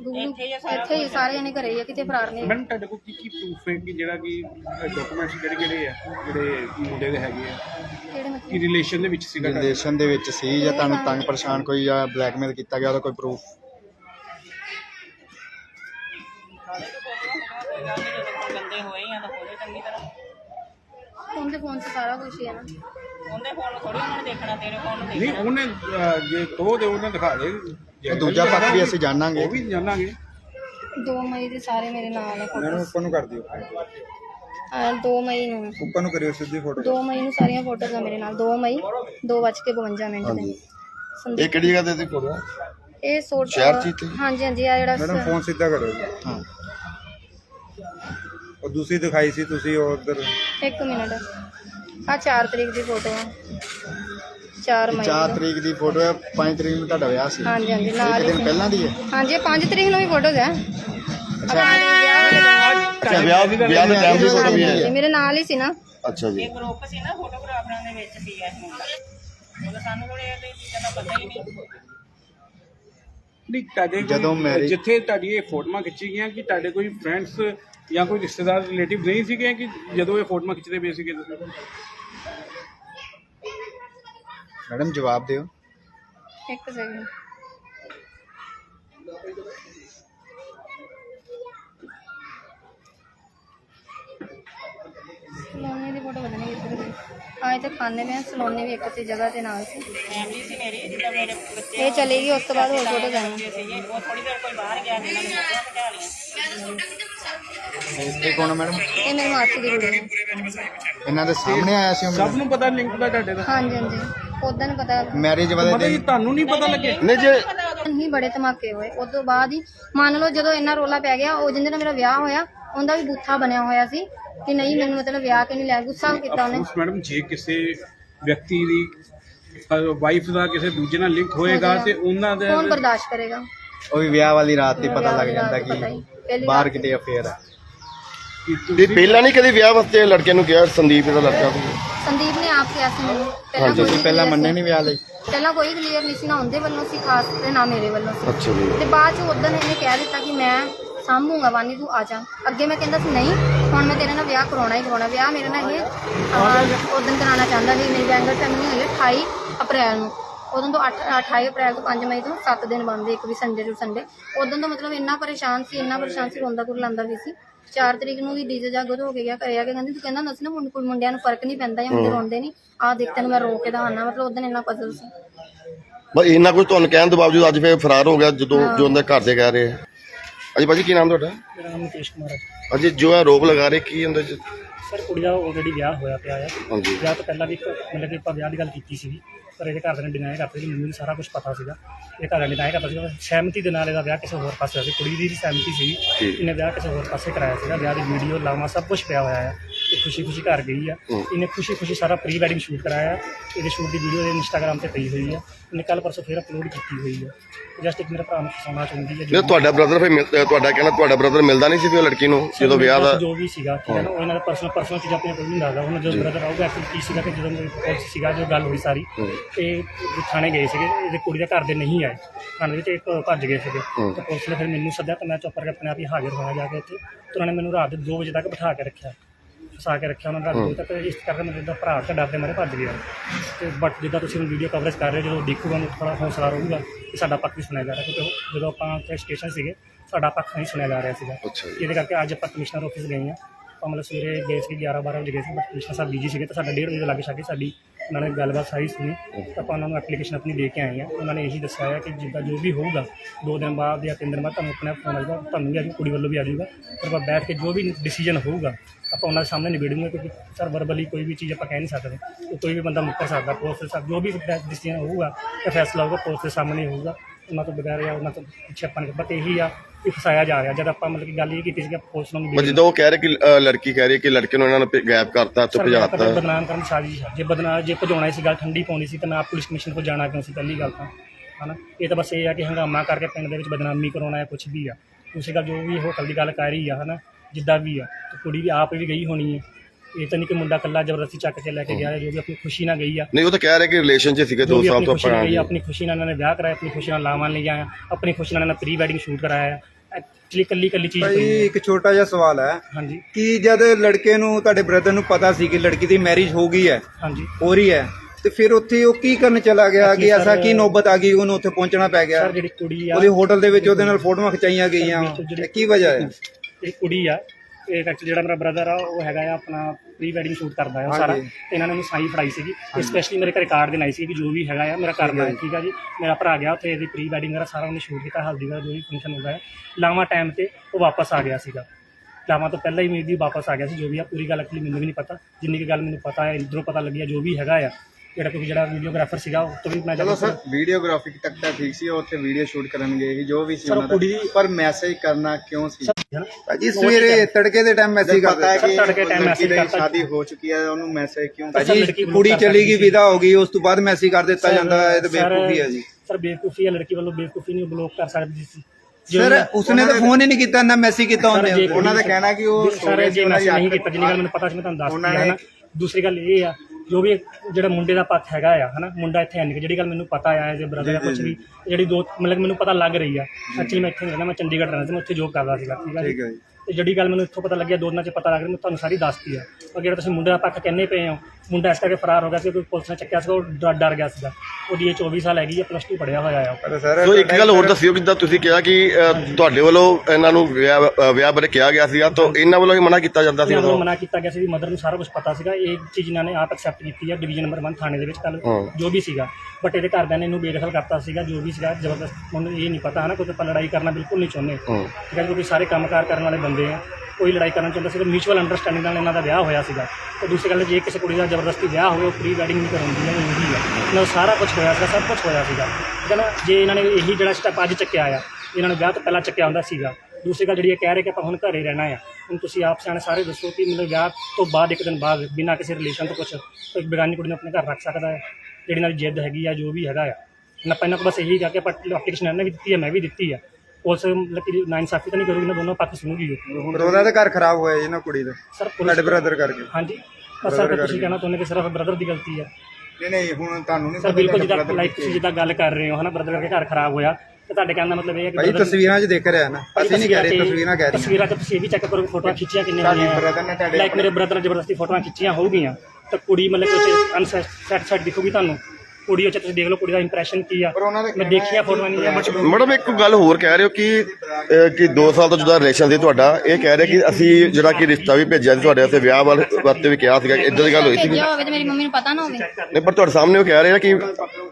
ਗੁੱਗੂ ਇੱਥੇ ਹੀ ਸਾਰੇ ਜਣੇ ਘਰੇ ਹੀ ਆ ਕਿਤੇ ਫਰਾਰ ਨਹੀਂ ਮੈਡਮ ਤੁਹਾਡੇ ਕੋਲ ਕੀ ਕੀ ਪ੍ਰੂਫ ਹੈ ਕਿ ਜਿਹੜਾ ਕਿ ਡਾਕੂਮੈਂਟਸ ਕਿਹੜੇ ਕਿਹੜੇ ਆ? ਜਿਹੜੇ ਮੁੰਡੇ ਦੇ ਹੈਗੇ ਆ? ਕਿਹੜੇ ਮਤਲਬ? ਕੀ ਰਿਲੇਸ਼ਨ ਦੇ ਵਿੱਚ ਸੀਗਾ ਤੁਹਾਡਾ? ਰਿਲੇਸ਼ਨ ਦੇ ਵਿੱਚ ਸੀ ਜਾਂ ਤੁਹਾਨੂੰ ਤੰਗ ਪਰੇਸ਼ਾਨ ਕੋਈ ਜਾਂ ਬਲੈਕਮੇਲ ਕੀਤਾ ਗਿਆ ਉਹਦਾ ਕੋਈ ਪ੍ਰੂਫ ਕੋਈ ਗੱਲ ਨਹੀਂ ਜਦੋਂ ਕੋਲ ਗੰਦੇ ਹੋਏ ਹੀ ਆ ਤਾਂ ਹੋਏ ਚੰਗੀ ਤਰ੍ਹਾਂ। ਉਹਦੇ ਫੋਨ 'ਚ ਸਾਰਾ ਕੁਝ ਹੀ ਹੈ ਨਾ। ਉਹਦੇ ਫੋਨ ਥੋੜੀ ਉਹਨਾਂ ਨੇ ਦੇਖਣਾ ਤੇਰੇ ਫੋਨ ਨੂੰ ਨਹੀਂ ਦੇਖਣਾ। ਉਹਨੇ ਅਹ, ਜੇ ਤੋ ਦੇ ਉਹਨੇ ਦਿਖਾ ਦੇ ਜੇ ਦੂਜਾ ਪੱਖ ਵੀ ਅਸੀਂ ਜਾਣਾਂਗੇ। ਉਹ ਵੀ ਜਾਣਾਂਗੇ। 2 ਮਈ ਦੇ ਸਾਰੇ ਮੇਰੇ ਨਾਲ ਆ ਇਹਨਾਂ ਨੂੰ ਫੋਟੋ ਉੱਪਰ ਨੂੰ ਕਰ ਦਿਓ। 2 ਮਈ ਨੂੰ। ਉੱਪਰ ਨੂੰ ਕਰਿਓ ਸਿੱਧੀ ਫੋਟੋ 2 ਮਈ ਨੂੰ ਸਾਰੀਆਂ ਫੋਟੋਜ਼ ਆ ਮੇਰੇ ਨਾਲ। 2 ਮਈ 2:52 ਮਿੰਟ ਦੇ ਇਹ ਸੰਦੀਪ। ਕਿਹੜੀ ਜਗ੍ਹਾ ਤੇ ਤੁਸੀਂ ਕੋਲ ਇਹ ਸੋਟ ਸ਼ਹਿਰ 'ਚ ਹੀ ਤੇ? ਹਾਂਜੀ ਹਾਂਜੀ ਆ ਜਿਹੜਾ ਮੈਡਮ ਫੋਨ ਸਿੱਧਾ ਕਰੋ ਜੀ। ਹਾਂ। ਉਹ ਦੂਸਰੀ ਦਿਖਾਈ ਸੀ ਤੁਸੀਂ ਉਹ ਉਧਰ। ਇੱਕ ਮਿੰਟ। ਆ 4 ਤਰੀਕ ਦੀ ਫੋਟੋ ਆ। 4 ਮਈ 4 ਦੀ। ਤਰੀਕ ਦੀ ਫੋਟੋ ਹੈ 5 ਤਰੀਕ ਨੂੰ ਤੁਹਾਡਾ ਵਿਆਹ ਸੀ। ਹਾਂਜੀ ਹਾਂਜੀ ਇੱਕ ਨਾਲ ਦਿਨ ਹੀ ਪਹਿਲਾਂ ਦੀ ਹੈ ਹਾਂਜੀ ਇਹ 5 ਤਰੀਕ ਨੂੰ ਵੀ ਫੋਟੋਜ਼ ਆ। ਅੱਛਾ। ਦਿਨ। ਅੱਛਾ ਵਿਆਹ ਵਿਆਹ ਦੇ ਟਾਈਮ ਦੀ ਫੋਟੋ ਵੀ ਹੈ ਹਾਂਜੀ, ਮੇਰੇ ਨਾਲ ਹੀ ਸੀ ਨਾ। ਅੱਛਾ ਜੀ। ਇਹ ਗਰੁੱਪ ਸੀ ਨਾ ਫੋਟੋਗ੍ਰਾਫਰਾਂ ਦੇ ਵਿੱਚ ਸੀ ਇਹ ਮੁੰਡਾ। ਉਹ ਸਾਨੂੰ ਥੋੜੇ ਇਹ ਚੀਜ਼ਾਂ ਦਾ ਪਤਾ ਹੀ ਨਹੀਂ। ਨਹੀਂ ਤੁਹਾਡੇ ਕੋਈ- ਜਦੋਂ marriage- ਜਿੱਥੇ ਤੁਹਾਡੀ ਇਹ ਫੋਟੋਆਂ ਖਿੱਚੀ ਗਈਆਂ ਕਿ ਤੁਹਾਡੇ ਕੋਈ ਫਰੈਂਡਸ ਜਾਂ ਕੋਈ ਰਿਸ਼ਤੇਦਾਰ ਰਿਲੇਟਿਵ ਨਹੀਂ ਸੀਗੇ ਕਿ ਜਦੋਂ ਇਹ ਫੋਟੋਆਂ ਖਿੱਚਦੇ ਪਏ ਸੀਗੇ ਤੁਸੀਂ? ਮੈਡਮ ਜਵਾਬ ਦਿਓ। ਇੱਕ ਸੈਕਿੰਡ ਸਲੋਨੇ ਦੀ ਫੋਟੋ ਬਦਲਣੀ ਕਿੱਧਰ ਗਈ ਆਏ ਤਾਂ ਖਾਣੇ ਵਿੱਚ ਸਲੋਨੇ ਵੀ ਇੱਕ ਤੇ ਜਗ੍ਹਾ ਤੇ ਨਾਲ ਸੀ। ਫੈਮਿਲੀ ਸੀ ਮੇਰੀ ਜਿੱਦਾਂ ਮੇਰੇ ਬੱਚੇ ਇਹ ਚਲੀ ਗਈ ਉਸ ਤੋਂ ਬਾਅਦ ਹੋਰ ਫੋਟੋ ਜਾਣੀ। ਸੀਗੇ ਉਹ ਥੋੜੀ ਦੇਰ ਕੋਈ ਬਾਹਰ ਗਿਆ ਤੇ ਇਹਨਾਂ ਨੇ ਫੋਟੋਆਂ ਖਿਚਾ ਲਈਆਂ। ਇਹ ਕੌਣ ਮੈਡਮ? ਇਹ ਮੇਰੀ ਮਾਸੀ ਦੀ ਕੁੜੀ ਹੈ। ਇਹਨਾਂ ਦੇ ਸਾਹਮਣੇ ਆਇਆ ਸੀ ਸਭ ਨੂੰ ਪਤਾ ਲਿੰਕ ਦਾ ਤੁਹਾਡੇ ਦਾ। ਹਾਂਜੀ ਹਾਂਜੀ। ਉਦੋਂ ਪਤਾ ਮੈਰਿਜ ਵਾਲੇ ਮਤਲਬ ਦਿਨ। ਤੁਹਾਨੂੰ ਨਹੀਂ ਪਤਾ ਲੱਗਿਆ? ਨਹੀਂ ਜੇ ਨਹੀਂ ਬੜੇ ਧਮਾਕੇ ਹੋਏ। ਉਸ ਤੋਂ ਬਾਅਦ ਹੀ ਮੰਨ ਲਓ ਜਦੋਂ ਇੰਨਾ ਰੋਲਾ ਪੈ ਗਿਆ ਉਹ ਜਿੰਦੇ ਨਾਲ ਮੇਰਾ ਵਿਆਹ ਹੋਇਆ ਉਹਦਾ ਵੀ ਬੂਥਾ ਬਣਿਆ ਹੋਇਆ ਸੀ ਕਿ ਨਹੀਂ ਮੈਨੂੰ ਮਤਲਬ ਵਿਆਹ ਕੇ ਨਹੀਂ ਲੈ ਗੁੱਸਾ ਕੀਤਾ ਉਹਨੇ। ਅਫਸੋਸ ਮੈਡਮ ਜੇ ਕਿਸੇ ਵਿਅਕਤੀ ਦੀ ਵਾਈਫ ਦਾ ਕਿਸੇ ਦੂਜੇ ਨਾਲ ਲਿੰਕ ਹੋਏਗਾ ਤੇ ਉਹਨਾਂ ਦੇ ਕੌਣ ਬਰਦਾਸ਼ਤ ਕਰੇਗਾ? ਉਹ ਵੀ ਵਿਆਹ ਵਾਲੀ ਰਾਤ ਤੇ ਪਤਾ ਵਿਆਹ ਲੱਗ ਵਾਲੀ ਜਾਂਦਾ ਰਾਤ ਪਤਾ ਹੀ। ਕਿ ਪਹਿਲੀ ਬਾਹਰ ਕਿਤੇ ਅਫੇਅਰ ਪਹਿਲਾਂ ਨਹੀਂ ਕਦੀ ਵਿਆਹ ਵਾਸਤੇ ਲੜਕੇ ਨੂੰ ਕਿਹਾ ਸੰਦੀਪ ਦਾ ਲੜਕਾ ਸੀ ਸੰਦੀਪ ਨੇ ਆਪ ਕਿਹਾ ਸੀ ਮੈਨੂੰ। ਪਹਿਲਾਂ ਕੋਈ ਤੁਸੀਂ ਪਹਿਲਾਂ clear ਮੰਨੇ ਸੀ। ਨਹੀਂ ਵਿਆਹ ਲਈ। ਪਹਿਲਾਂ ਕੋਈ ਕਲੀਅਰ ਨਹੀਂ ਸੀ ਨਾ ਉਹਦੇ ਵੱਲੋਂ ਸੀ ਖਾਸ ਤੇ ਨਾ ਮੇਰੇ ਵੱਲੋਂ ਸੀ। ਅੱਛਾ ਜੀ। ਤੇ ਬਾਅਦ ਚ ਉਦੋਂ ਇਹਨੇ ਕਹਿ ਦਿੱਤਾ ਕਿ ਮੈਂ ਸਾਂਭੂਗਾ ਵਾਨੀ ਤੂੰ ਆ ਜਾ। ਅੱਗੇ ਮੈਂ ਕਹਿੰਦਾ ਸੀ ਨਹੀਂ ਹੁਣ ਮੈਂ ਤੇਰੇ ਨਾਲ ਵਿਆਹ ਕਰਾਉਣਾ ਹੀ ਕਰਾਉਣਾ। ਵਿਆਹ ਮੇਰੇ ਨਾਲ ਇਹ ਉਦੋਂ ਕਰਾਉਣਾ ਚਾਹੁੰਦਾ ਸੀ ਮੇਰੀ ਬੈਂਗਲ ਫੈਮਿਲੀ ਹੋਈ ਹੈ 28 ਅਪ੍ਰੈਲ ਨੂੰ। ਉਦੋਂ ਤੋਂ 8 28 ਅਪ੍ਰੈਲ ਤੋਂ 5 ਮਈ ਤੋਂ 7 ਦਿਨ ਬੰਦੇ ਇੱਕ ਵੀ ਸੰਡੇ ਟੂ ਸੰਡੇ ਉਦੋਂ ਤੋਂ ਮਤਲਬ ਇੰਨਾ ਪਰੇਸ਼ਾਨ ਸੀ ਇੰਨਾ ਪਰੇਸ਼ਾਨ ਸੀ ਰੋਂਦਾ ਕੁਰਲਾਂਦਾ ਵੀ ਸੀ। 4 ਤਰੀਕ ਨੂੰ ਵੀ ਡੀਜੇ ਜਾਗੋ ਹੋ ਕੇ ਗਿਆ ਘਰੇ ਆ ਕੇ ਕਹਿੰਦੀ ਤੂੰ ਕਹਿੰਦਾ ਹੁੰਦਾ ਸੀ ਨਾ ਮੁੰਡੇ ਕੋਈ ਮੁੰਡਿਆਂ ਨੂੰ ਫ਼ਰਕ ਨਹੀਂ ਪੈਂਦਾ ਜਾਂ ਮੁੰਡੇ ਰੋਂਦੇ ਨਹੀਂ ਆਹ ਦੇਖ ਤੈਨੂੰ ਮੈਂ ਰੋ ਕੇ ਦਹਾਨਾ ਮਤਲਬ ਉਦੋਂ ਇੰਨਾ ਪਜ਼ਲ ਸੀ ਬਸ ਇੰਨਾ ਕੁਝ ਤੁਹਾਨੂੰ ਕਹਿਣ ਦੇ ਬਾਵਜੂਦ ਅੱਜ ਫੇਰ ਫਰਾਰ ਹੋ ਗਿਆ ਜਦੋਂ ਜੋ ਉਹਦੇ ਘਰ ਦੇ ਕਹਿ ਰਹੇ ਆ। ਅਜੀ ਭਾਜੀ ਕੀ ਨਾਮ ਤੁਹਾਡਾ? ਮੇਰਾ ਨਾਮ ਮੁਕੇਸ਼ ਕੁਮਾਰ ਹੈ। ਅਜੀ ਜੋ ਹੈ ਆਰੋਪ ਲਗਾ ਰਹੇ ਕੀ ਹੁੰਦੇ ਚ? ਸਰ ਕੁੜੀ ਦਾ ਆਲਰੇਡੀ ਵਿਆਹ ਹੋਇਆ ਪਿਆ ਹੈ ਹਾਂਜੀ। ਵਿਆਹ ਤੋਂ ਪਹਿਲਾਂ ਵੀ ਇੱਕ ਮਤਲਬ ਕਿ ਆਪਾਂ ਵਿਆਹ ਦੀ ਗੱਲ ਕੀਤੀ ਸੀਗੀ ਪਰ ਇਹਦੇ ਘਰ ਦੇ ਨੇ ਡਿਨਾਈ ਕਰਦੇ ਸੀ ਮੰਮੀ ਨੂੰ ਸਾਰਾ ਕੁਝ ਪਤਾ ਸੀਗਾ। ਇਹ ਘਰ ਦੇ ਡਿਨਾਈ ਕਰਦਾ ਸੀਗਾ ਸਹਿਮਤੀ ਦੇ ਨਾਲ ਇਹਦਾ ਵਿਆਹ ਕਿਸੇ ਹੋਰ ਪਾਸੇ ਹੋਇਆ ਸੀ। ਕੁੜੀ ਦੀ ਵੀ ਸਹਿਮਤੀ ਸੀ ਠੀਕ। ਇਹਨੇ ਵਿਆਹ ਕਿਸੇ ਹੋਰ ਪਾਸੇ ਕਰਾਇਆ ਸੀਗਾ। ਵਿਆਹ ਦੀ ਵੀਡੀਓ ਲਾਵਾਂ ਸਭ ਕੁਝ ਪਿਆ ਹੋਇਆ ਹੈ ਇਹ ਖੁਸ਼ੀ ਖੁਸ਼ੀ ਘਰ ਗਈ ਆ। ਇਹਨੇ ਖੁਸ਼ੀ ਖੁਸ਼ੀ ਸਾਰਾ ਪ੍ਰੀ ਵੈਡਿੰਗ ਸ਼ੂਟ ਕਰਾਇਆ। ਇਹਦੇ ਸ਼ੂਟ ਦੀ ਵੀਡੀਓ ਇਹਦੇ ਇੰਸਟਾਗ੍ਰam ਤੇ ਪਈ ਹੋਈ ਆ। ਇਹਨੇ ਕੱਲ ਪਰਸੋਂ ਫਿਰ ਅਪਲੋਡ ਕੀਤੀ ਹੋਈ ਆ। ਜਸਟ ਇੱਕ ਮੇਰੇ ਭਰਾ ਨੂੰ ਫਸਾਉਣਾ ਚਾਹੁੰਦੀ ਹੈ ਨਹੀਂ ਤੁਹਾਡਾ ਬ੍ਰਦਰ ਅ, ਤੁਹਾਡਾ ਕਹਿਣਾ ਤੁਹਾਡਾ ਬ੍ਰਦਰ ਮਿਲਦਾ ਨਹੀਂ ਸੀ ਉਹ ਲੜਕੀ ਨੂੰ ਜਦੋਂ ਵਿਆਹ ਦਾ ਜੋ ਵੀ ਸੀਗਾ ਠੀਕ ਹੈ ਨਾ ਉਹ ਇਹਨਾਂ ਦਾ ਪਰਸਨਲ ਪਰਸਨਲ ਚੀਜ਼ਾਂ ਆਪਣੇ ਕੋਲ ਨਹੀਂ ਦੱਸਦਾ। ਉਹਨਾਂ ਜਦੋਂ ਬ੍ਰਦਰ ਆਊਗਾ ਐਕਚੁਅਲੀ ਕੀ ਸੀਗਾ ਕਿ ਜਦੋਂ ਮੇਰੇ ਕੋਲ ਸੀਗਾ ਜੋ ਗੱਲ ਹੋਈ ਸਾਰੀ ਤੇ ਥਾਣੇ ਗਏ ਸੀਗੇ ਇਹਦੇ ਕੁੜੀ ਦੇ ਘਰ ਦੇ ਨਹੀਂ ਆਏ। ਥਾਣੇ ਵਿੱਚ ਇੱਕ ਭੱਜ ਗਏ ਸੀਗੇ। ਤੇ ਪੁਲਿਸ ਨੇ ਫਿਰ ਮੈਨੂੰ ਸੱਦਿਆ ਤੇ ਮੈਂ ਚੁੱਪ ਕਰਕੇ ਆਪਣੇ ਆਪ ਹੀ ਹਾਜ਼ਰ ਹੋਇਆ ਜਾ ਕੇ ਉੱਥੇ ਤੇ ਉਹਨਾਂ ਨੇ ਮੈਨੂੰ ਰਾਤ ਦੇ 2 ਵਜੇ ਤੱਕ ਬਿਠਾ ਕੇ ਰੱਖਿਆ। ਫਸਾ ਕੇ ਰੱਖਿਆ ਉਹਨਾਂ ਰਾਤ ਦੋ ਤੱਕ ਇਸ ਕਰਕੇ ਮੇਰੇ ਦਾ ਭਰਾ ਤੇ ਡਰਦੇ ਮਾਰੇ ਭੱਜ ਗਿਆ ਤੇ ਬਟ ਜਿੱਦਾਂ ਤੁਸੀਂ ਵੀਡੀਓ ਕਵਰੇਜ ਕਰ ਰਹੇ ਹੋ ਜਦੋਂ ਦੇਖੂਗਾ ਨੂੰ ਥੋੜਾ ਹੌਸਲਾ ਰਹੂਗਾ ਕਿ ਸਾਡਾ ਪੱਖ ਵੀ ਸੁਣਿਆ ਜਾ ਰਿਹਾ। ਕਿਉਂਕਿ ਉਹ- ਜਦੋਂ ਆਪਾਂ ਉੱਥੇ ਸਟੇਸ਼ਨ ਸੀਗੇ ਸਾਡਾ ਪੱਖ ਨਹੀਂ ਸੁਣਿਆ ਜਾ ਰਿਹਾ ਸੀਗਾ। ਅੱਛਾ ਜੀ। ਇਹਦੇ ਕਰਕੇ ਅੱਜ ਆਪਾਂ ਕਮਿਸ਼ਨਰ ਆਫਿਸ ਗਏ ਹਾਂ। ਆਪਾਂ ਮਤਲਬ ਸਵੇਰੇ ਗਏ ਸੀ 11 12 ਵਜੇ ਗਏ ਸੀ ਬਟ ਕਮਿਸ਼ਨਰ ਸਾਹਿਬ ਬੀਜੀ ਸੀਗੇ ਤਾਂ ਸਾਡਾ 1:30 ਵਜੇ ਦੇ ਲਾਗੇ ਛਾਗੇ ਸਾਡੀ ਉਹਨਾਂ ਨੇ ਗੱਲਬਾਤ ਸਾਰੀ ਸੁਣੀ। ਤਾਂ ਆਪਾਂ ਉਹਨਾਂ ਨੂੰ ਐਪਲੀਕੇਸ਼ਨ ਆਪਣੀ ਦੇ ਕੇ ਆਏ ਹਾਂ। ਉਹਨਾਂ ਨੇ ਇਹੀ ਦੱਸਿਆ ਕਿ ਜਿੱਦਾਂ ਜੋ ਵੀ ਹੋਊਗਾ ਦੋ ਦਿਨ ਬਾਅਦ ਜਾਂ ਤਿੰਨ ਦਿਨ ਬਾਅਦ ਤੁਹਾਨੂੰ ਆਪਣੇ ਫੋਨ ਆਜੂਗਾ ਤੁਹਾਨੂੰ ਵੀ ਆਜੂ ਕੁੜੀ ਵੱਲੋਂ ਵੀ ਆਜੂਗਾ ਪਰ ਆਪਾਂ ਬੈਠ ਕੇ ਜੋ ਵੀ ਡਿਸੀਜਨ ਹੋਊਗਾ ਆਪਾਂ ਉਹਨਾਂ ਦੇ ਸਾਹਮਣੇ ਨਿਬੇੜੂਗੇ ਕਿਉਂਕਿ ਸਰ ਵਰਬਲੀ ਕੋਈ ਵੀ ਚੀਜ਼ ਆਪਾਂ ਕਹਿ ਨਹੀਂ ਸਕਦੇ। ਕੋਈ ਵੀ ਬੰਦਾ ਮੁੱਕਰ ਸਕਦਾ ਸਾਹਮਣੇ ਜੋ ਵੀ ਡਿਸੀਜਨ ਹੋਊਗਾ ਤੇ ਫੈਸਲਾ ਹੋਊਗਾ ਦੇ ਸਾਹਮਣੇ ਹੋਊਗਾ। ਉਹਨਾਂ ਤੋਂ ਬਗੈਰ ਜਾਂ ਉਹਨਾਂ ਤੋਂ ਪਿੱਛੇ ਆਪਾਂ ਨੂੰ ਬਟ ਇਹੀ ਆ ਕਿ ਫਸਾਇਆ ਜਾ ਰਿਹਾ। ਜਦ ਆਪਾਂ ਮਤਲਬ ਕਿ ਗੱਲ ਇਹ ਕੀਤੀ ਸੀ ਕਿ ਪੁਲਿਸ ਨੂੰ ਬਸ ਜਦੋਂ ਉਹ ਕਹਿ ਰਹੇ ਕਿ ਅ, ਲੜਕੀ ਕਹਿ ਰਹੀ ਹੈ ਕਿ ਲੜਕੇ ਨੂੰ ਇਹਨਾਂ ਨੇ ਗਾਇਬ ਕਰਤਾ ਤੇ ਸਰ, ਭਜਾਤਾ। ਤਾਂ ਬਦਨਾਮ ਕਰਨ ਦੀ ਸਾਜ਼ਿਸ਼ ਹੈ ਜੇ ਬਦਨਾਮ ਜੇ ਭਜਾਉਣਾ ਸੀ ਗੱਲ ਠੰਡੀ ਪਾਉਣੀ ਸੀ ਤਾਂ ਮੈਂ ਆਪ ਪੁਲਿਸ ਕਮਿਸ਼ਨ ਕੋਲ ਜਾਣਾ ਕਿਉਂ ਸੀ ਪਹਿਲੀ ਗੱਲ ਤਾਂ। ਹਨਾ? ਇਹ ਤਾਂ ਬਸ ਇਹ ਆ ਕਿ ਹੰਗਾਮਾ ਕਰਕੇ ਪਿੰਡ ਦੇ ਵਿੱਚ ਬਦਨਾਮੀ ਕਰਾਉਣਾ ਹੈ ਕੁਝ ਵੀ ਆ। ਦੂਸਰੀ ਗੱਲ ਜੋ ਵੀ ਹੋਟਲ ਦੀ ਗੱਲ ਕਰ ਰਹੀ ਆ ਹਨਾ? ਜਿੱਦਾਂ ਵੀ ਆ। ਤੇ ਕੁੜੀ ਵੀ ਆਪ ਵੀ ਗਈ ਹੋਣੀ ਹੈ ਇਹ ਤਾਂ ਨਹੀਂ ਕਿ ਮੁੰਡਾ ਕੱਲਾ ਜ਼ਬਰਦਸਤੀ ਚੱਕ ਕੇ ਲੈ ਕੇ ਗਿਆ ਹੈ, ਜੋ ਵੀ ਆਪਣੀ ਖੁਸ਼ੀ ਨਾਲ ਗਈ ਆ। ਨਹੀਂ ਉਹ ਤਾਂ ਕਹਿ ਰਹੇ ਕਿ ਰਿਲੇਸ਼ਨ 'ਚ ਸੀਗੇ ਜੋ ਵੀ ਸਾਲ ਆਪਣੀ ਤੋਂ ਖੁਸ਼ੀ ਨਾਲ ਆਪਾਂ ਗਈ ਆ, ਆਪਣੀ ਖੁਸ਼ੀ ਨਾਲ ਇਹਨਾਂ ਨੇ ਵਿਆਹ ਕਰਾਇਆ ਆਪਣੀ ਖੁਸ਼ੀ ਨਾਲ ਲਾਵਾਂ ਲਈ ਆਇਆ ਆਪਣੀ ਖੁਸ਼ੀ ਨਾਲ ਇਹਨਾਂ ਨੇ ਪ੍ਰੀ ਵੈਡਿੰਗ ਸ਼ੂਟ ਕਰਾਇਆ। ਐਕਚੁਅਲੀ ਕੱਲੀ ਕੱਲੀ ਚੀਜ਼ ਭਾਈ ਪਈ ਹੈ। ਇੱਕ ਛੋਟਾ ਜਿਹਾ ਸਵਾਲ ਹੈ। ਹਾਂਜੀ। ਕਿ ਜਦ ਲੜਕੇ ਨੂੰ ਤੁਹਾਡੇ ਬ੍ਰਦਰ ਨੂੰ ਪਤਾ ਸੀ ਕਿ ਲੜਕੀ ਦੀ ਮੈਰਿਜ ਹੋ ਗਈ ਹੈ ਹਾਂਜੀ। ਹੋ ਰਹੀ ਹੈ ਤੇ ਫਿਰ ਉੱਥੇ ਉਹ ਕੀ ਕਰਨ ਚਲਾ ਗਿਆ? ਕਿ ਐਸਾ ਕੀ ਨੌਬਤ ਆ ਗਈ ਉਹਨੂੰ ਉੱਥੇ ਪਹੁੰਚਣਾ ਪੈ ਗਿਆ? ਸਰ ਜਿਹੜੀ ਕੁੜੀ ਆ ਉਹਦੇ ਹੋਟਲ ਦੇ ਵਿੱਚ ਉਹਦੇ ਨਾਲ ਫੋਟੋਆਂ ਖਿਚਾਈਆਂ ਗਈਆਂ। ਇਹ ਕੀ ਵਜ੍ਹਾ ਹੈ? ਇਹ ਕੁੜੀ ਆ ਇਹ ਐਕਚੁਅਲੀ ਜਿਹੜਾ ਮੇਰਾ ਬ੍ਰਦਰ ਆ ਉਹ ਹੈਗਾ ਆ ਆਪਣਾ ਪ੍ਰੀ ਵੈਡਿੰਗ ਸ਼ੂਟ ਕਰਦਾ ਆ ਸਾਰਾ। ਇਹਨਾਂ ਨੇ ਮੈਨੂੰ ਸਾਈ ਫੜਾਈ ਸੀਗੀ। ਸਪੈਸ਼ਲੀ ਮੇਰੇ ਘਰੇ ਕਾਰਡ ਦੇਣ ਆਈ ਸੀ ਕਿ ਜੋ ਵੀ ਹੈਗਾ ਆ ਮੇਰਾ ਕਰਨਾ ਹੈ ਠੀਕ ਆ ਜੀ। ਮੇਰਾ ਭਰਾ ਗਿਆ ਉੱਥੇ ਇਹਦੀ ਪ੍ਰੀ ਵੈਡਿੰਗ ਵਗੈਰਾ ਸਾਰਾ ਉਹਨੇ ਸ਼ੂਟ ਕੀਤਾ ਹਲਦੀ ਵਗੈਰਾ ਜੋ ਵੀ ਫੰਕਸ਼ਨ ਹੁੰਦਾ ਹੈ ਲਾਵਾਂ ਟਾਈਮ ਤੇ ਉਹ ਵਾਪਸ ਆ ਗਿਆ ਸੀਗਾ। ਲਾਵਾਂ ਤੋਂ ਪਹਿਲਾਂ ਹੀ ਮੇਰੀ ਦੀ ਵਾਪਸ ਆ ਗਿਆ ਸੀ ਜੋ ਵੀ ਆ ਪੂਰੀ ਗੱਲ ਐਕਚੁਅਲੀ ਮੈਨੂੰ ਵੀ ਨਹੀਂ ਪਤਾ। ਜਿੰਨੀ ਕੁ ਗੱਲ ਮੈਨੂੰ ਪਤਾ ਹੈ ਇਧਰੋਂ ਪਤਾ ਲੱਗਿਆ ਜੋ ਵੀ ਹੈਗਾ ਆ। ਜਿਹੜਾ ਕਿਉਂਕਿ ਜਿਹੜਾ ਵੀਡੀਓਗ੍ਰਾਫਰ ਸੀਗਾ ਉਹ ਤੋਂ ਵੀ ਮੈਂ ਚਲੋ ਸਰ ਵੀਡੀਓਗ੍ਰਾਫੀ ਤੱਕ ਤਾਂ ਠੀਕ ਸੀ ਉਹ ਉੱਥੇ ਵੀਡੀਓ ਸ਼ੂਟ ਕਰਨ ਗਏ ਸੀ ਜੋ ਵੀ ਸੀ ਉਹਨਾਂ ਦਾ। ਪਰ ਮੈਸੇਜ ਕਰਨਾ ਕਿਉਂ ਸੀ? ਭਾਜੀ ਸਵੇਰੇ ਤੜਕੇ ਦੇ ਟਾਈਮ ਮੈਸੇਜ ਪਤਾ ਹੈ ਕਿ ਤੜਕੇ message ਦੀ ਕਰਤਾ। ਸ਼ਾਦੀ ਹੋ ਚੁੱਕੀ ਹੈ ਉਹਨੂੰ ਮੈਸੇਜ ਕਿਉਂ ਭਾਜੀ ਕੁੜੀ ਕਰ ਚਲੀ ਗਈ। ਵਿਦਾ ਹੋ ਗਈ ਉਸ ਤੋਂ ਬਾਅਦ ਮੈਸੇਜ ਕਰ ਦਿੱਤਾ ਜਾਂਦਾ ਹੈ ਇਹ ਤਾਂ ਬੇਵਕੂਫੀ ਹੈ ਜੀ। ਸਰ ਬੇਵਕੂਫੀ ਹੈ ਲੜਕੀ ਵੱਲੋਂ ਬੇਵਕੂਫੀ ਨਹੀਂ ਬਲੌਕ ਕਰ ਸਕਦੀ ਸੀ। ਜੋ ਸਰ ਉਸਨੇ ਤਾਂ ਫੋਨ ਹੀ ਨਹੀਂ ਕੀਤਾ ਨਾ ਮੈਸੇਜ ਕੀਤਾ ਉਹਨੇ। ਉਹਨਾਂ ਦਾ ਕਹਿਣਾ ਕਿ ਉਹ ਸਰ ਜੇ ਮੈਸੇਜ ਨਹੀਂ ਕੀਤਾ ਜਿੰਨੀ ਗੱਲ ਮੈਨੂੰ ਪਤਾ ਸੀ ਮੈਂ ਤੁਹਾਨੂੰ ਦੱਸ ਦਿੱਤੀ ਹੈ ਨਾ? ਦੂਸਰੀ ਗੱਲ ਇਹ ਆ ਜੋ ਵੀ ਜਿਹੜਾ ਮੁੰਡੇ ਦਾ ਪੱਖ ਹੈਗਾ ਆ ਹਨਾ? ਮੁੰਡਾ ਇੱਥੇ ਨਹੀਂ ਜਿਹੜੀ ਗੱਲ ਮੈਨੂੰ ਪਤਾ ਆ ਐਜ਼ ਅ ਬ੍ਰਦਰ ਕੁਝ ਵੀ ਜਿਹੜੀ ਦੋ ਮਤਲਬ ਮੈਨੂੰ ਪਤਾ ਲੱਗ ਰਹੀ ਆ। ਐਕਚੁਅਲੀ ਮੈਂ ਇੱਥੇ ਨਹੀਂ ਰਹਿੰਦਾ ਮੈਂ ਚੰਡੀਗੜ੍ਹ ਰਹਿੰਦਾ ਸੀ ਮੈਂ ਉੱਥੇ ਜੋਬ ਕਰਦਾ ਸੀਗਾ ਠੀਕ ਆ ਜੀ? ਹੈ ਜੀ। ਤੇ ਜਿਹੜੀ ਗੱਲ ਮੈਨੂੰ ਇੱਥੋਂ ਪਤਾ ਲੱਗਿਆ ਦੋ ਦਿਨਾਂ 'ਚ ਪਤਾ ਲੱਗ ਰਿਹਾ ਮੈਂ ਤੁਹਾਨੂੰ ਸਾਰੀ ਦੱਸਤੀ ਆ। ਪਰ ਜਿਹੜਾ ਤੁਸੀਂ ਮੁੰਡੇ ਦਾ ਪੱਖ ਕਹਿੰਦੇ ਪਏ ਹੋ ਮੁੰਡਾ ਇਸ ਕਰਕੇ ਫਰਾਰ ਹੋ ਗਿਆ ਸੀ ਕੋਈ ਪੁਲਿਸ ਨੇ ਚੱਕਿਆ ਸੀ ਉਹ ਡਰ ਡਰ ਗਿਆ ਸੀਗਾ। ਉਹਦੀ ਇਹ 24 ਸਾਲ ਹੈਗੀ ਆ ਪਲੱਸ 2 ਪੜਿਆ ਹੋਇਆ ਆ ਸਰ ਸੋ ਇੱਕ ਗੱਲ ਹੋਰ ਦੱਸਿਓ ਕਿਦਾਂ ਤੁਸੀਂ ਕਿਹਾ ਕਿ ਅ, ਤੁਹਾਡੇ ਵੱਲੋਂ ਇਹਨਾਂ ਨੂੰ ਵਿਆਹ ਅ, ਵਿਆਹ ਬਾਰੇ ਕਿਹਾ ਗਿਆ ਸੀਗਾ ਤਾਂ ਇਹਨਾਂ ਵੱਲੋਂ ਹੀ ਮਨਾ ਕੀਤਾ ਜਾਂਦਾ ਸੀ ਇਹਨਾਂ ਨੂੰ ਮਨਾ ਕੀਤਾ ਗਿਆ ਸੀ ਮਦਰ ਨੂੰ ਸਾਰਾ ਕੁਝ ਪਤਾ ਸੀਗਾ ਇਹ ਚੀਜ਼ ਇਹਨਾਂ ਨੇ ਆਪ ਐਕਸੈਪਟ ਕੀਤੀ ਹੈ ਡਿਵੀਜ਼ਨ ਨੰਬਰ 1 ਥਾਣੇ ਦੇ ਵਿੱਚ ਕੱਲ ਹਾਂ। ਜੋ ਵੀ ਸੀਗਾ। ਬਟ ਇਹਦੇ ਘਰਦਿਆਂ ਨੇ ਇਹਨੂੰ ਬੇਦਖਲ ਕਰਤਾ ਸੀਗਾ ਜੋ ਵੀ ਸੀਗਾ ਜ਼ਬਰਦਸਤ। ਮੈਨੂੰ ਇਹ ਨਹੀਂ ਪਤਾ ਹੈ ਨਾ ਕੋਈ ਆਪਾਂ ਲੜਾਈ ਕਰਨਾ ਬਿਲਕੁਲ ਨਹੀਂ ਚਾਹੁੰਦੇ। ਹੂੰ। ਠੀਕ ਹੈ ਜੀ, ਕਿਉਂਕਿ ਸਾਰੇ ਕੰਮਕਾਰ ਕਰਨ ਵਾਲੇ ਬੰਦੇ ਆ। ਕੋਈ ਲੜਾਈ ਕਰਨਾ ਚਾਹੁੰਦਾ ਸੀ ਤਾਂ ਮਿਊਚੁਅਲ ਅੰਡਰਸਟੈਂਡਿੰਗ ਨਾਲ ਇਹਨਾਂ ਦਾ ਵਿਆਹ ਹੋਇਆ ਸੀਗਾ। ਤੇ ਦੂਸਰੀ ਗੱਲ, ਜੇ ਕਿਸੇ ਕੁੜੀ ਦਾ ਜ਼ਬਰਦਸਤੀ ਵਿਆਹ ਹੋਵੇ, ਉਹ ਪ੍ਰੀ ਵੈਡਿੰਗ ਨਹੀਂ ਕਰਾਉਂਦੀ ਹੈ ਉਹੀ ਹੈ। ਇਹਨਾਂ ਸਾਰਾ ਕੁਝ ਹੋਇਆ ਸੀਗਾ, ਸਭ ਕੁਝ ਹੋਇਆ ਸੀਗਾ। ਠੀਕ ਹੈ ਨਾ? ਜੇ ਇਹਨਾਂ ਨੇ ਇਹੀ ਜਿਹੜਾ ਸਟੈਪ ਅੱਜ ਚੱਕਿਆ ਆ, ਇਹਨਾਂ ਨੇ ਵਿਆਹ ਤੋਂ ਪਹਿਲਾਂ ਚੱਕਿਆ ਹੁੰਦਾ ਸੀਗਾ। ਦੂਸਰੀ ਗੱਲ ਜਿਹੜੀ ਇਹ ਕਹਿ ਰਹੇ ਕਿ ਆਪਾਂ ਹੁਣ ਘਰੇ ਰਹਿਣਾ ਆ, ਹੁਣ ਤੁਸੀਂ ਆਪ ਸਿਆਣੇ ਸਾਰੇ ਦੱਸੋ ਕਿ ਮਤਲਬ ਵਿਆਹ ਤੋਂ ਬਾਅਦ ਇੱਕ ਦਿਨ ਬਾਅਦ, ਬਿਨਾਂ ਕਿਸੇ ਰਿਲੇਸ਼ਨ ਤੋਂ ਕੁਝ ਕੋਈ ਬੇਗਾਨੀ ਕੁੜੀ ਨੂੰ ਆਪਣੇ ਘਰ ਰੱਖ ਸਕਦਾ ਹੈ ਜਿਹੜੀ ਨਾਲ ਜਿੱਦ ਹੈਗੀ ਆ, ਜੋ ਵੀ ਹੈਗਾ ਆ। ਨਾ ਪਹਿਲਾਂ ਬਸ ਇਹੀ ਕਿਹਾ ਕਿ ਆਪਾਂ ਐਪਲੀਕੇਸ਼ਨ ਇਹਨੇ ਵੀ ਦਿੱਤੀ ਹੈ ਮੈਂ ਵੀ ਦਿੱਤੀ ਆ। ਪੁਲਿਸ ਮਤਲਬ ਕਿ ਨਾ ਇਨਸਾਫੀ ਤਾਂ ਨਹੀਂ ਕਰੂਗੀ ਨਾ ਦੋਨੋਂ ਪੱਖ ਸੁਣੂਗੀ ਉਹ। ਪਰ ਉਹਦਾ ਤਾਂ ਘਰ ਖਰਾਬ ਹੋਇਆ ਜੀ ਨਾ ਕੁੜੀ ਦਾ। ਸਰ ਪੁਲਿਸ ਤੁਹਾਡੇ ਬ੍ਰਦਰ ਕਰਕੇ। ਹਾਂਜੀ। ਸਰ ਤੁਸੀਂ ਕਹਿਣਾ ਚਾਹੁੰਦੇ ਕਿ ਸਿਰਫ ਬ੍ਰਦਰ ਦੀ ਗਲਤੀ ਹੈ ਨਹੀਂ ਨਹੀਂ ਹੁਣ ਤੁਹਾਨੂੰ ਨਹੀਂ ਸਰ ਬਿਲਕੁਲ ਜਿੱਦਾਂ ਲਾਈਕ ਤੁਸੀਂ ਜਿੱਦਾਂ ਗੱਲ ਕਰ ਰਹੇ ਹੋ ਹਨਾ ਬ੍ਰਦਰ ਕਰਕੇ ਘਰ ਖਰਾਬ ਹੋਇਆ। ਤੇ ਤੁਹਾਡੇ ਕਹਿਣ ਦਾ ਮਤਲਬ ਇਹ ਹੈ ਕਿ ਭਾਈ brother- ਤਸਵੀਰਾਂ 'ਚ ਦੇਖ ਰਿਹਾ ਨਾ। ਅਸੀਂ ਨਹੀਂ ਕਹਿ ਰਹੇ ਤੇ- ਤਸਵੀਰਾਂ ਕਹਿ ਰਹੇ। ਤਸਵੀਰਾਂ 'ਚ ਤੁਸੀਂ ਇਹ ਵੀ ਚੈੱਕ ਕਰੋ ਫੋਟੋਆਂ ਖਿੱਚੀਆਂ ਕਿੰਨੀਆਂ ਤੁਹਾਡੇ ਹੋਈਆਂ। brother ਨੇ ਤੁਹਾਡੇ ਲਾਈਕ ਮੇਰੇ ਬ੍ਰਦਰ ਨੇ ਜ਼ਬਰਦਸਤੀ ਫੋਟੋਆਂ ਖਿੱਚੀਆਂ ਹੋਊਗੀਆਂ ਤਾਂ ਕੁੜੀ ਮਤਲਬ ਕਿ ਅਨਸੈਟੀਸਫਾਈਡ ਦਿਖੂਗੀ ਤੁਹਾਨੂੰ। ਕੁੜੀ ਉੱਚ ਤੁਸੀਂ ਦੇਖ ਲਓ ਕੁੜੀ ਦਾ ਇੰਪ੍ਰੈਸ਼ਨ ਕੀ ਆ। ਪਰ ਉਹਨਾਂ ਦਾ ਮੈਂ ਦੇਖੀਆਂ ਫੋਟੋਆਂ ਨਹੀਂ ਆ। ਬਟ ਮੈਡਮ ਇੱਕ ਗੱਲ ਹੋਰ ਕਹਿ ਰਹੇ ਹੋ ਕਿ ਅਹ, ਕਿ 2 ਸਾਲ ਤੋਂ ਜੁਦਾ ਰਿਲੇਸ਼ਨ ਸੀ ਤੁਹਾਡਾ ਇਹ ਕਹਿ ਰਹੇ ਕਿ ਅਸੀਂ ਜਿਹੜਾ ਕਿ ਰਿਸ਼ਤਾ ਵੀ ਭੇਜਿਆ ਸੀ ਤੁਹਾਡੇ ਵਾਸਤੇ ਵਿਆਹ ਵਾਲ ਵਾਸਤੇ ਵੀ ਕਿਹਾ ਸੀਗਾ ਇਦਾਂ ਦੀ ਗੱਲ ਹੋਈ ਸੀ? ਭੇਜਿਆ ਹੋਵੇ ਤੇ ਮੇਰੀ ਮੰਮੀ ਨੂੰ ਪਤਾ ਨਾ ਹੋਵੇ। ਨਹੀਂ ਪਰ ਤੁਹਾਡੇ ਸਾਹਮਣੇ ਉਹ ਕਹਿ ਰਹੇ ਆ ਕਿ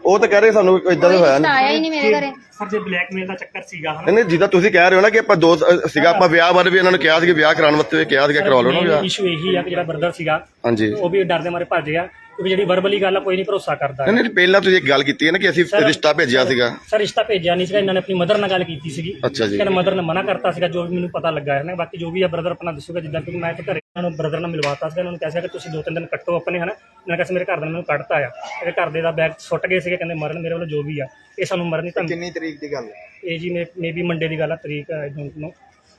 ਉਹ ਤਾਂ ਕਹਿ ਰਹੇ ਸਾਨੂੰ ਇਦਾਂ ਦਾ ਹੋਇਆ ਰਿਸ਼ਤਾ ਨਹੀਂ। ਆਇਆ ਹੀ ਨਹੀਂ ਮੇਰੇ ਘਰੇ। ਸਰ ਜੇ ਬਲੈਕਮੇਲ ਦਾ ਚੱਕਰ ਸੀਗਾ ਹਨਾ? ਨਹੀਂ ਨਹੀਂ ਜਿੱਦਾਂ ਤੁਸੀਂ ਕਹਿ ਰਹੇ ਹੋ ਨਾ ਕਿ ਆਪਾਂ ਦੋ ਅਹ, ਸੀਗਾ ਆਪਾਂ ਵਿਆਹ ਬਾਰੇ ਵੀ ਇਹਨਾਂ ਨੂੰ ਕਿਹਾ ਸੀ ਕਿ ਵਿਆਹ ਕਰਾਉਣ ਵਾਸਤੇ ਵੀ ਕਿਹਾ ਸੀਗਾ ਕਰਵਾ ਲਓ ਨਾ ਵਿਆਹ। ਇਸ਼ੂ ਇਹੀ ਆ ਕਿ ਜਿਹੜਾ ਬ੍ਰਦਰ ਸੀਗਾ ਹਾਂਜੀ। ਉਹ ਵੀ ਡਰ ਦੇ ਮਾਰੇ ਭੱਜ ਗਿਆ। ਕਿਉਂਕਿ ਜਿਹੜੀ ਵਰਬਲੀ ਗੱਲ ਆ ਕੋਈ ਨਹੀਂ ਭਰੋਸਾ ਕਰਦਾ ਨਹੀਂ ਨਹੀਂ ਪਹਿਲਾਂ ਤੁਸੀਂ ਇੱਕ ਗੱਲ ਕੀਤੀ ਹੈ ਨਾ ਕਿ ਅਸੀਂ ਰਿਸ਼ਤਾ ਭੇਜਿਆ ਸੀਗਾ। ਸਰ ਰਿਸ਼ਤਾ ਭੇਜਿਆ ਨਹੀਂ ਸੀਗਾ ਇਹਨਾਂ ਨੇ ਆਪਣੀ ਮਦਰ ਨਾਲ ਗੱਲ ਕੀਤੀ ਸੀਗੀ। ਅੱਛਾ ਜੀ। ਕਹਿੰਦੇ ਮਦਰ ਨੇ ਮਨਾ ਕਰਤਾ ਸੀਗਾ ਜੋ ਵੀ ਮੈਨੂੰ ਪਤਾ ਲੱਗਾ ਹੈ ਨਾ। ਬਾਕੀ ਜੋ ਵੀ ਆ ਬ੍ਰਦਰ ਆਪਣਾ ਦੱਸੂਗਾ ਜਿੱਦਾਂ ਕਿ ਮੈਂ ਤੇ ਘਰੇ ਇਹਨਾਂ ਨੂੰ ਬ੍ਰਦਰ ਨਾਲ ਮਿਲਵਾਤਾ ਸੀਗਾ ਇਹਨਾਂ ਨੂੰ ਕਿਹਾ ਸੀਗਾ ਕਿ ਤੁਸੀਂ ਦੋ ਤਿੰਨ ਦਿਨ ਕੱਟੋ ਆਪਣੇ ਹਨਾ। ਇਹਨਾਂ ਕਹਿੰਦੇ ਮੇਰੇ ਘਰ ਦੇ ਨੇ ਮੈਨੂੰ ਕੱਢਤਾ ਆ। ਮੇਰੇ ਘਰ ਦੇ ਦਾ ਬੈਗ ਸੁੱਟ ਗਏ ਸੀਗੇ ਕਹਿੰਦੇ ਮਰਨ ਮੇਰੇ ਵੱਲੋਂ ਜੋ ਵੀ ਆ। ਇਹ ਸਾਨੂੰ ਮਰਨ ਨਹੀਂ ਤਾਂ ਕਿੰਨੀ ਤਰੀਕ ਦੀ ਗੱਲ ਹੈ? ਇਹ ਜੀ ਮੇ ਵੀ ਮੰਡੇ ਦੀ ਗੱਲ ਆ ਤਰੀਕ ਆਈ ਡੋਂਟ ਨੋ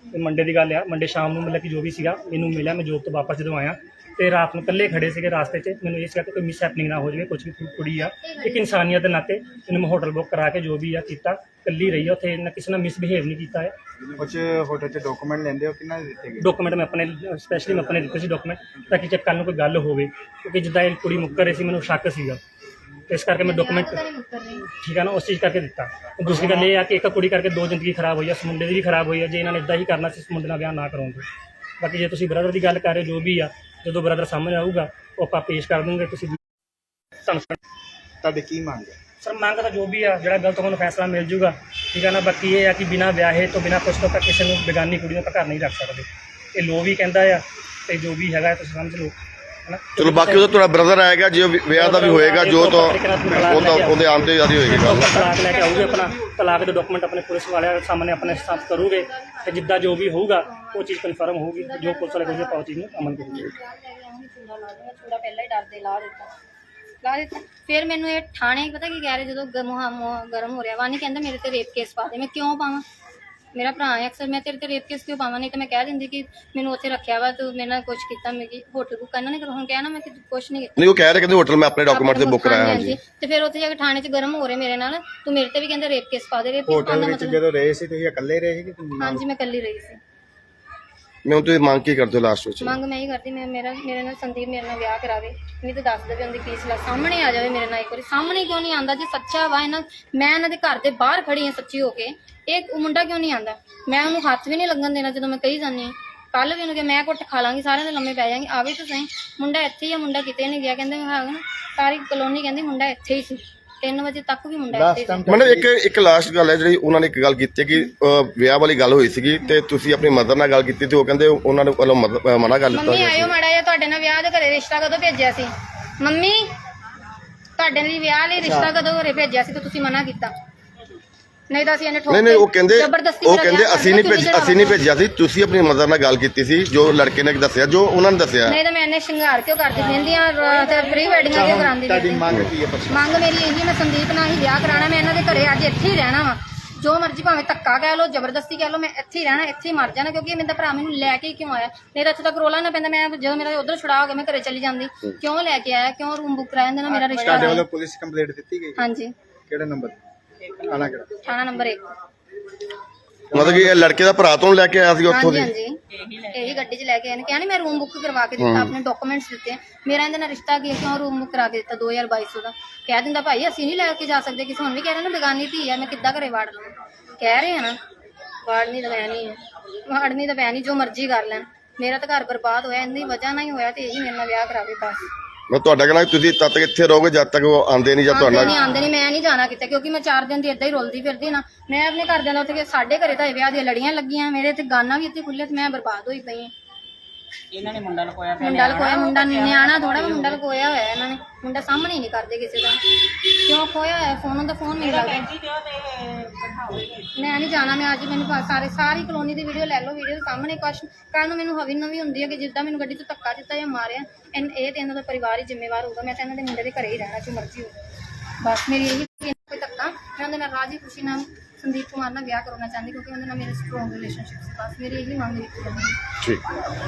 ਇਹ ਮੰਡੇ ਦੀ ਗੱਲ ਆ। ਮੰਡੇ ਸ਼ਾਮ ਨੂੰ ਮਤਲਬ ਕਿ ਜੋ ਵੀ ਸੀਗਾ ਮੈਨੂੰ ਮਿਲਿਆ ਮੈਂ ਜੋਬ ਤੋਂ ਵਾਪਸ ਜਦੋਂ ਆਇਆ। ਤੇ ਰਾਤ ਨੂੰ ਇਕੱਲੇ ਖੜੇ ਸੀਗੇ ਰਾਸਤੇ 'ਚ। ਮੈਨੂੰ ਇਹ ਸੀਗਾ ਕਿ ਕੋਈ ਮਿਸ ਹੈਪਨਿੰਗ ਨਾ ਹੋ ਜਾਵੇ ਕੁਝ ਵੀ ਕੁੜੀ ਆ। ਇੱਕ ਇਨਸਾਨੀਅਤ ਦੇ ਨਾਤੇ ਇਹਨੂੰ ਮੈਂ ਹੋਟਲ ਬੁੱਕ ਕਰਾ ਕੇ ਜੋ ਵੀ ਆ ਕੀਤਾ ਇਕੱਲੀ ਰਹੀ ਆ। ਉੱਥੇ ਨਾ ਕਿਸੇ ਨਾਲ ਮਿਸਬਿਹੇਵ ਨਹੀਂ ਕੀਤਾ ਹੈ ਕੁਝ ਹੋਟਲ 'ਚ ਡਾਕੂਮੈਂਟ ਲੈਂਦੇ ਹੋ ਕਿੰਨਾ ਦੇ ਦਿੱਤੇ ਗਏ? ਡਾਕੂਮੈਂਟ ਮੈਂ ਆਪਣੇ ਸਪੈਸ਼ਲੀ ਮੈਂ ਆਪਣੇ ਦਿੱਤੇ ਸੀ ਡਾਕੂਮੈਂਟ ਤਾਂ ਕਿ ਜੇ ਕੱਲ ਨੂੰ ਕੋਈ ਗੱਲ ਹੋਵੇ ਕਿਉਂਕਿ ਜਿੱਦਾਂ ਇਹ ਕੁੜੀ ਮੁੱਕਰ ਰਹੀ ਸੀ ਮੈਨੂੰ ਸ਼ੱਕ ਸੀਗਾ। ਇਸ ਕਰਕੇ ਮੈਂ ਡਾਕੂਮੈਂਟ ਠੀਕ ਹੈ ਨਾ ਉਸ ਚੀਜ਼ ਕਰਕੇ ਦਿੱਤਾ। ਦੂਸਰੀ ਗੱਲ ਇਹ ਆ ਕਿ ਇੱਕ ਕੁੜੀ ਕਰਕੇ ਦੋ ਜ਼ਿੰਦਗੀ ਖਰਾਬ ਹੋਈ ਆ ਇਸ ਮੁੰਡੇ ਦੀ ਵੀ ਖਰਾਬ ਹੋਈ ਆ। ਜੇ ਇਹਨਾਂ ਨੇ ਇਦਾਂ ਹੀ ਕਰਨਾ ਸੀ ਇਸ ਮੁੰਡੇ ਨਾਲ ਵਿਆਹ ਨਾ ਕਰਾਉਂਦੇ ਬਾਕੀ ਜੇ ਤੁਸੀਂ ਬ੍ਰਦਰ ਦੀ ਗੱਲ ਕਰ ਰਹੇ ਹੋ ਜੋ ਵੀ ਆ ਜਦੋਂ ਬ੍ਰਦਰ ਸਾਹਮਣੇ ਆਊਗਾ ਉਹ ਆਪਾਂ ਪੇਸ਼ ਕਰ ਦੂੰਗੇ ਤੁਸੀਂ ਤੁਹਾਨੂੰ ਤੁਹਾਡੇ ਕੀ ਮੰਗ ਹੈ? ਸਰ ਮੰਗ ਤਾਂ ਜੋ ਵੀ ਆ ਜਿਹੜਾ ਗਲਤ ਤੁਹਾਨੂੰ ਫੈਸਲਾ ਮਿਲ ਜੂਗਾ। ਠੀਕ ਹੈ ਨਾ ਬਾਕੀ ਇਹ ਆ ਕਿ ਬਿਨਾਂ ਵਿਆਹੇ ਤੋਂ ਬਿਨਾਂ ਕੁਛ ਤੋਂ ਆਪਾਂ ਕਿਸੇ ਨੂੰ ਬੇਗਾਨੀ ਕੁੜੀ ਨੂੰ ਆਪਾਂ ਘਰ ਨਹੀਂ ਰੱਖ ਸਕਦੇ। ਇਹ ਲੋ ਵੀ ਕਹਿੰਦਾ ਆ ਤੇ ਜੋ ਵੀ ਹੈਗਾ ਤੁਸੀਂ ਸਮਝ ਲਓ। ਚਲੋ ਬਾਕੀ ਉਹਦਾ ਤੁਹਾਡਾ ਬ੍ਰਦਰ ਆਏਗਾ ਜੇ ਵਿਆਹ ਦਾ ਵੀ ਹੋਏਗਾ ਜੋ ਤਾਂ ਉਹ ਤਾਂ ਉਹਦੇ ਆਉਣ ਤੇ ਜ਼ਿਆਦਾ ਹੋਏਗੀ ਗੱਲ। ਤਲਾਕ ਲੈ ਕੇ ਆਉਗੇ ਆਪਣਾ ਤਲਾਕ ਦੇ ਡਾਕੂਮੈਂਟ ਆਪਣੇ ਪੁਲਿਸ ਵਾਲਿਆਂ ਸਾਹਮਣੇ ਆਪਣੇ ਸਾਥ ਕਰੋਗੇ ਤੇ ਜਿੱਦਾਂ ਜੋ ਵੀ ਹੋਊਗਾ ਉਹ ਚੀਜ਼ ਕਨਫਰਮ ਹੋਊਗੀ ਜੋ ਪੁਲਿਸ ਵਾਲੇ ਕਹੋਗੇ ਆਪਾਂ ਉਹ ਚੀਜ਼ ਨੂੰ ਅਮਲ ਕਰੂਗੇ ਚੂੜਾ ਪਹਿਲਾਂ ਹੀ ਡਰਦੇ ਲਾ ਦਿੱਤਾ। ਲਾ ਦਿੱਤਾ ਫਿਰ ਮੈਨੂੰ ਇਹ ਥਾਣੇ ਪਤਾ ਕੀ ਕਹਿ ਰਹੇ ਜਦੋਂ ਗਰਮ ਹੋ ਰਿਹਾ ਵਾ ਨਹੀਂ ਕਹਿੰਦਾ ਮੇਰੇ ਤੇ ਰੇਪ ਕੇਸ ਪਾ ਦੇ ਮੈਂ ਕਿਉਂ ਪਾਵਾਂ? ਮੇਰਾ ਭਰਾ ਹੈ ਅਕਸਰ ਮੈਂ ਤੇਰੇ ਤੇ ਰੇਪ ਕੇਸ ਕਿਉਂ ਪਾਵਾਂ? ਨਹੀਂ ਤਾਂ ਮੈਂ ਕਹਿ ਦਿੰਦੀ ਕਿ ਮੈਨੂੰ ਉੱਥੇ ਰੱਖਿਆ ਵਾ ਤੂੰ ਮੇਰੇ ਨਾਲ ਕੁਝ ਕੀਤਾ ਮੇਰੀ ਹੋਟਲ ਬੁੱਕ ਇਹਨਾਂ ਨੇ ਕਰ ਹੁਣ ਕਹਿਣਾ ਮੈਂ ਕਿ ਕੁਝ ਨਹੀਂ ਕੀਤਾ। ਨਹੀਂ ਉਹ ਕਹਿ ਰਹੇ ਕਹਿੰਦੇ ਹੋਟਲ ਮੈਂ ਆਪਣੇ ਡਾਕੂਮੈਂਟ ਤੇ ਬੁੱਕ ਕਰਾਇਆ ਹਾਂਜੀ। ਤੇ ਫਿਰ ਉੱਥੇ ਜਾ ਕੇ ਥਾਣੇ 'ਚ ਗਰਮ ਹੋ ਰਹੇ ਮੇਰੇ ਨਾਲ। ਤੂੰ ਮੇਰੇ ਤੇ ਵੀ ਕਹਿੰਦੇ ਰੇਪ ਕੇਸ ਪਾ ਦੇ ਰੇਪ ਕੇਸ ਪਾਉਣ ਹੋਟਲ ਦਾ ਵਿੱਚ ਮਤਲਬ ਜਦੋਂ ਰਹੇ ਸੀ ਤੁਸੀਂ ਇਕੱਲੇ ਰਹੇ ਸੀ ਕਿ? ਹਾਂਜੀ ਮੈਂ ਇਕੱਲੀ ਰਹੀ ਸੀ। ਮੈਂ ਹੁਣ ਤੁਸੀਂ ਮੰਗ ਕੀ ਕਰਦੇ ਹੋ ਲਾਸਟ ਵਿੱਚ? ਮੰਗ ਮੈਂ ਹੀ ਕਰਦੀ, ਮੈਂ ਮੇਰਾ, ਮੇਰੇ ਨਾਲ ਸੰਦੀਪ ਮੇਰੇ ਨਾਲ ਵਿਆਹ ਕਰਾਵੇ। ਨਹੀਂ ਤਾਂ ਦੱਸ ਦੇਵੇ ਉਹਦੀ ਕੀ ਸਲਾ ਸਾਹਮਣੇ ਆ ਜਾਵੇ ਮੇਰੇ ਨਾਲ ਇੱਕ ਵਾਰੀ। ਸਾਹਮਣੇ ਕਿਉਂ ਨਹੀਂ ਆਂਦਾ ਜੇ ਸੱਚਾ ਵਾ ਇਹਨਾਂ, ਮੈਂ ਇਹਨਾਂ ਦੇ ਘਰ ਦੇ ਬਾਹਰ ਖੜੀ ਹਾਂ ਸੱਚੀ ਹੋ ਕੇ। ਇਹ ਮੁੰਡਾ ਕਿਉਂ ਨਹੀਂ ਆਂਦਾ ਮੈਂ ਉਹਨੂੰ ਹੱਥ ਵੀ ਨਹੀਂ ਲੱਗਣ ਦੇਣਾ ਜਦੋਂ ਮੈਂ ਕਹੀ ਜਾਂਦੀ ਕੱਲ ਵੀ ਉਹਨੂੰ ਕਿ ਮੈਂ ਕੁੱਟ ਖਾ ਲਾਂਗੀ, ਸਾਰਿਆਂ ਦੇ ਲੰਮੇ ਪੈ ਜਾਾਂਗੇ ਆਵੇ ਤਾਂ ਸਹੀ। ਮੁੰਡਾ ਇੱਥੇ ਹੀ ਆ, ਮੁੰਡਾ ਕਿਤੇ ਨਹੀਂ ਗਿਆ। ਕਹਿੰਦੇ ਮੈਂ ਹੈਗਾ ਸਾਰੀ ਕਲੋਨੀ ਕਹਿੰਦੀ ਮੁੰਡਾ ਇੱਥੇ ਹੀ ਸੀ। 3 ਵਜੇ ਤੱਕ ਵੀ ਮੁੰਡਾ ਇੱਥੇ ਸੀ ਮੈਨੂੰ ਇੱਕ ਇੱਕ ਲਾਸਟ ਗੱਲ ਹੈ ਜਿਹੜੀ ਉਹਨਾਂ ਨੇ ਇੱਕ ਗੱਲ ਕੀਤੀ ਹੈ ਕਿ ਅਹ, ਵਿਆਹ ਵਾਲੀ ਗੱਲ ਹੋਈ ਸੀਗੀ ਤੇ ਤੁਸੀਂ ਆਪਣੀ ਮਦਰ ਨਾਲ ਗੱਲ ਕੀਤੀ ਤੇ ਉਹ ਕਹਿੰਦੇ ਉਹਨਾਂ ਨੇ ਵੱਲੋਂ ਮਦ- ਅਹ, ਮਨਾ ਕਰ ਦਿੱਤਾ ਮੰਮੀ ਆਇਓ ਮਾੜਾ ਜਿਹਾ ਤੁਹਾਡੇ ਨਾਲ ਵਿਆਹ ਦੇ ਘਰੇ ਰਿਸ਼ਤਾ ਕਦੋਂ ਭੇਜਿਆ ਸੀ? ਮੰਮੀ ਤੁਹਾਡੇ ਲਈ ਵਿਆਹ ਲਈ ਰਿਸ਼ਤਾ ਕਦੋਂ ਘਰੇ ਭੇਜਿਆ ਸੀ ਤੇ ਤੁਸੀਂ ਮਨਾ ਕੀਤਾ? ਨਹੀਂ ਤਾਂ ਅਸੀਂ ਇਹਨੇ ਠੋਕ ਨਹੀਂ ਨਹੀਂ ਉਹ ਕਹਿੰਦੇ ਉਹ ਮੇਰਾ ਕਹਿੰਦੇ ਅਸੀਂ ਨਹੀਂ ਭੇਜ ਅਸੀਂ ਨਹੀਂ ਭੇਜਿਆ ਸੀ ਤੁਸੀਂ ਆਪਣੀ ਮਦਰ ਨਾਲ ਗੱਲ ਕੀਤੀ ਸੀ ਜੋ ਲੜਕੇ ਨੇ ਦੱਸਿਆ ਜੋ ਉਹਨਾਂ ਨੇ ਦੱਸਿਆ। ਨਹੀਂ ਤਾਂ ਮੈਂ ਇਹਨੇ ਸ਼ਿੰਗਾਰ ਕਿਉਂ ਕਰਦੀ? ਫਿਰਦੀਆਂ ਤੇ ਪ੍ਰੀ ਵੈਡਿੰਗਾਂ ਕਿਉਂ ਕਰਾਉਂਦੀ ਤੁਹਾਡੀ ਫਿਰਦੀ ਮੰਗ ਕੀ ਹੈ ਪਰ ਮੰਗ ਮੇਰੀ ਇਹੀ ਮੈਂ ਸੰਦੀਪ ਨਾਲ ਹੀ ਵਿਆਹ ਕਰਾਣਾ ਮੈਂ ਇਹਨਾਂ ਦੇ ਘਰੇ ਅੱਜ ਇੱਥੇ ਹੀ ਰਹਿਣਾ ਵਾ। ਜੋ ਮਰਜ਼ੀ ਭਾਵੇਂ ਧੱਕਾ ਕਹਿ ਲਓ ਜ਼ਬਰਦਸਤੀ ਕਹਿ ਲਓ ਮੈਂ ਇੱਥੇ ਹੀ ਰਹਿਣਾ ਇੱਥੇ ਹੀ ਮਰ ਜਾਣਾ ਕਿਉਂਕਿ ਮੇਰਾ ਭਰਾ ਮੈਨੂੰ ਲੈ ਕੇ ਕਿਉਂ ਆਇਆ? ਨਹੀਂ ਤਾਂ ਇੱਥੇ ਤੱਕ ਰੋਲਾ ਨਾ ਪੈਂਦਾ ਮੈਂ ਜਦੋਂ ਮੇਰਾ ਉਧਰ ਛੁੜਾ ਹੋ ਗਿਆ ਮੈਂ ਘਰੇ ਚਲੀ ਜਾਂਦੀ। ਕਿਉਂ ਲੈ ਕੇ ਆਇਆ? ਕਿਉਂ ਰੂਮ ਬੁੱਕ ਕਰਾਇਆ ਇਹਦੇ ਨਾਲ ਮੇਰਾ ਰਿਸ਼ਤਾ ਤੁਹਾਡੇ। ਵੱਲੋਂ ਪੁਲਿਸ ਕੰਪਲੇਂਟ ਦਿੱਤੀ ਗਈ? ਹਾਂਜੀ। ਕਿਹੜਾ ਨੰਬਰ? ਆਣਾ ਕਿਹੜਾ? ਥਾਣਾ ਨੰਬਰ 1 ਮਤਲਬ ਕਿ ਇਹ ਲੜਕੇ ਦਾ ਭਰਾ ਤੋਂ ਲੈ ਕੇ ਆਇਆ ਸੀ ਉੱਥੋਂ ਹਾਂਜੀ ਦੀ? ਹਾਂਜੀ ਇਹੀ ਗੱਡੀ 'ਚ ਲੈ ਕੇ ਆਏ ਨੇ। ਕਿਹਾ ਮੈਂ ਰੂਮ ਬੁੱਕ ਕਰਵਾ ਕੇ ਦਿੱਤਾ ਆਪਣੇ ਡਾਕੂਮੈਂਟਸ ਦਿੱਤੇ। ਮੇਰਾ ਇਹਦੇ ਨਾਲ ਰਿਸ਼ਤਾ ਕੀ ਹੈ, ਕਿਉਂ ਰੂਮ ਬੁੱਕ ਕਰਾ ਕੇ ਦਿੱਤਾ? 2200 ਦਾ। ਕਹਿ ਦਿੰਦਾ ਭਾਈ ਅਸੀਂ ਨਹੀਂ ਲੈ ਕੇ ਜਾ ਸਕਦੇ। ਕਿਸੇ ਹੁਣ ਵੀ ਕਹਿ ਰਹੇ ਨਾ ਬੇਗਾਨੀ ਧੀ ਹੈ ਮੈਂ ਕਿੱਦਾਂ ਘਰੇ ਵਾੜ ਲਵਾਂ? ਕਹਿ ਰਹੇ ਆ ਨਾ ਵਾੜ ਨਹੀਂ ਤਾਂ ਮੈਂ ਨਹੀਂ ਹੈ ਵਾੜ ਨਹੀਂ ਤਾਂ ਮੈਂ ਨਹੀਂ ਜੋ ਮਰਜ਼ੀ ਕਰ ਲੈਣ। ਮੇਰਾ ਤਾਂ ਘਰ ਬਰਬਾਦ ਹੋਇਆ ਇੰਨੀ ਵਜ੍ਹਾ ਨਾਲ ਹੀ ਹੋਇਆ ਤੇ ਇਹੀ ਮੇਰੇ ਨਾਲ ਵਿਆਹ ਕਰਾਵੇ ਬਸ। ਮੈਂ ਤੁਹਾਡਾ ਕਹਿਣਾ ਤੁਸੀਂ ਤਦ ਤੱਕ ਇੱਥੇ ਰਹੋਗੇ ਜਦ ਤੱਕ ਉਹ ਆਉਂਦੇ ਨਹੀਂ ਜਾਂ ਆਉਂਦੇ ਤੁਹਾਡਾ ਨਹੀਂ ਆਉਂਦੇ ਨਹੀਂ ਮੈਂ ਨਹੀਂ ਜਾਣਾ ਕਿਤੇ ਕਿਉਂਕਿ ਮੈਂ 4 ਦਿਨ ਦੀ ਏਦਾਂ ਹੀ ਰੁਲਦੀ ਫਿਰਦੀ ਨਾ। ਮੈਂ ਆਪਣੇ ਘਰਦਿਆਂ ਦਾ ਉੱਥੇ ਕਿ ਸਾਡੇ ਘਰੇ ਤਾਂ ਇਹ ਵਿਆਹ ਦੀਆਂ ਲੜੀਆਂ ਲੱਗੀਆਂ ਮੇਰੇ ਤੇ ਗਾਨਾ ਵੀ ਇੱਥੇ ਖੁੱਲੇ ਤੇ ਮੈਂ ਬਰਬਾਦ ਹੋਈ ਪਈ ਹਾਂ। ਇਹਨਾਂ ਨੇ ਮੁੰਡਾ ਲਕੋਇਆ ਪਿਆ ਮੁੰਡਾ ਲਕੋਇਆ ਮੁੰਡਾ ਨਿਆਣਾ ਥੋੜਾ ਮੁੰਡਾ ਲਕੋਇਆ ਹੋਇਆ ਇਹਨਾਂ ਨੇ ਮੁੰਡਾ ਸਾਹਮਣੇ ਹੀ ਨਹੀਂ ਕਰਦੇ ਕਿਸੇ ਦਾ। ਕਿਉਂ ਖੋਇਆ ਹੋਇਆ? ਫੋਨ ਦਾ ਫੋਨ ਨਹੀਂ ਲੱਗਦਾ। ਦਿਓ ਤੇ ਬਿਠਾਓ ਮੈਂ ਨਹੀਂ ਜਾਣਾ, ਮੈਂ ਅੱਜ ਮੈਨੂੰ ਬਸ ਸਾਰੇ ਸਾਰੀ ਕਲੋਨੀ ਦੀ ਵੀਡੀਓ ਲੈ ਲਓ ਵੀਡੀਓ ਦੇ ਸਾਹਮਣੇ ਕੁਛ ਕੱਲ ਨੂੰ ਮੈਨੂੰ ਹਵੀ ਨਵੀਂ ਹੁੰਦੀ ਹੈ ਕਿ ਜਿੱਦਾਂ ਮੈਨੂੰ ਗੱਡੀ 'ਚ ਧੱਕਾ ਦਿੱਤਾ ਜਾਂ ਮਾਰਿਆ ਇਨ- ਇਹ ਤੇ ਇਹਨਾਂ ਦਾ ਪਰਿਵਾਰ ਹੀ ਜ਼ਿੰਮੇਵਾਰ ਹੋਊਗਾ। ਮੈਂ ਤਾਂ ਇਹਨਾਂ ਦੇ ਮੁੰਡੇ ਦੇ ਘਰੇ ਹੀ ਰਹਿਣਾ, ਜੋ ਮਰਜ਼ੀ ਹੋਵੇ। ਬਸ ਮੇਰੀ ਇਹੀ ਕੋਈ ਧੱਕਾ। ਮੈਂ ਉਹਦੇ ਨਾਲ ਰਾਜੀ ਖੁਸ਼ੀ ਨਾਲ ਸੰਦੀਪ ਕੁਮਾਰ ਨਾਲ ਵਿਆਹ ਕਰਾਉਣਾ ਚਾਹੁੰਦੀ, ਕਿਉਂਕਿ ਉਹਦੇ ਨਾਲ ਮੇਰੇ ਸਟਰੋਂਗ ਰਿਲੇਸ਼ਨਸ਼ਿਪ ਸੀ ਬਸ ਮੇਰੀ ਇਹੀ ਮੰਗ ਕੀਤੀ ਹੈ। ਠੀਕ।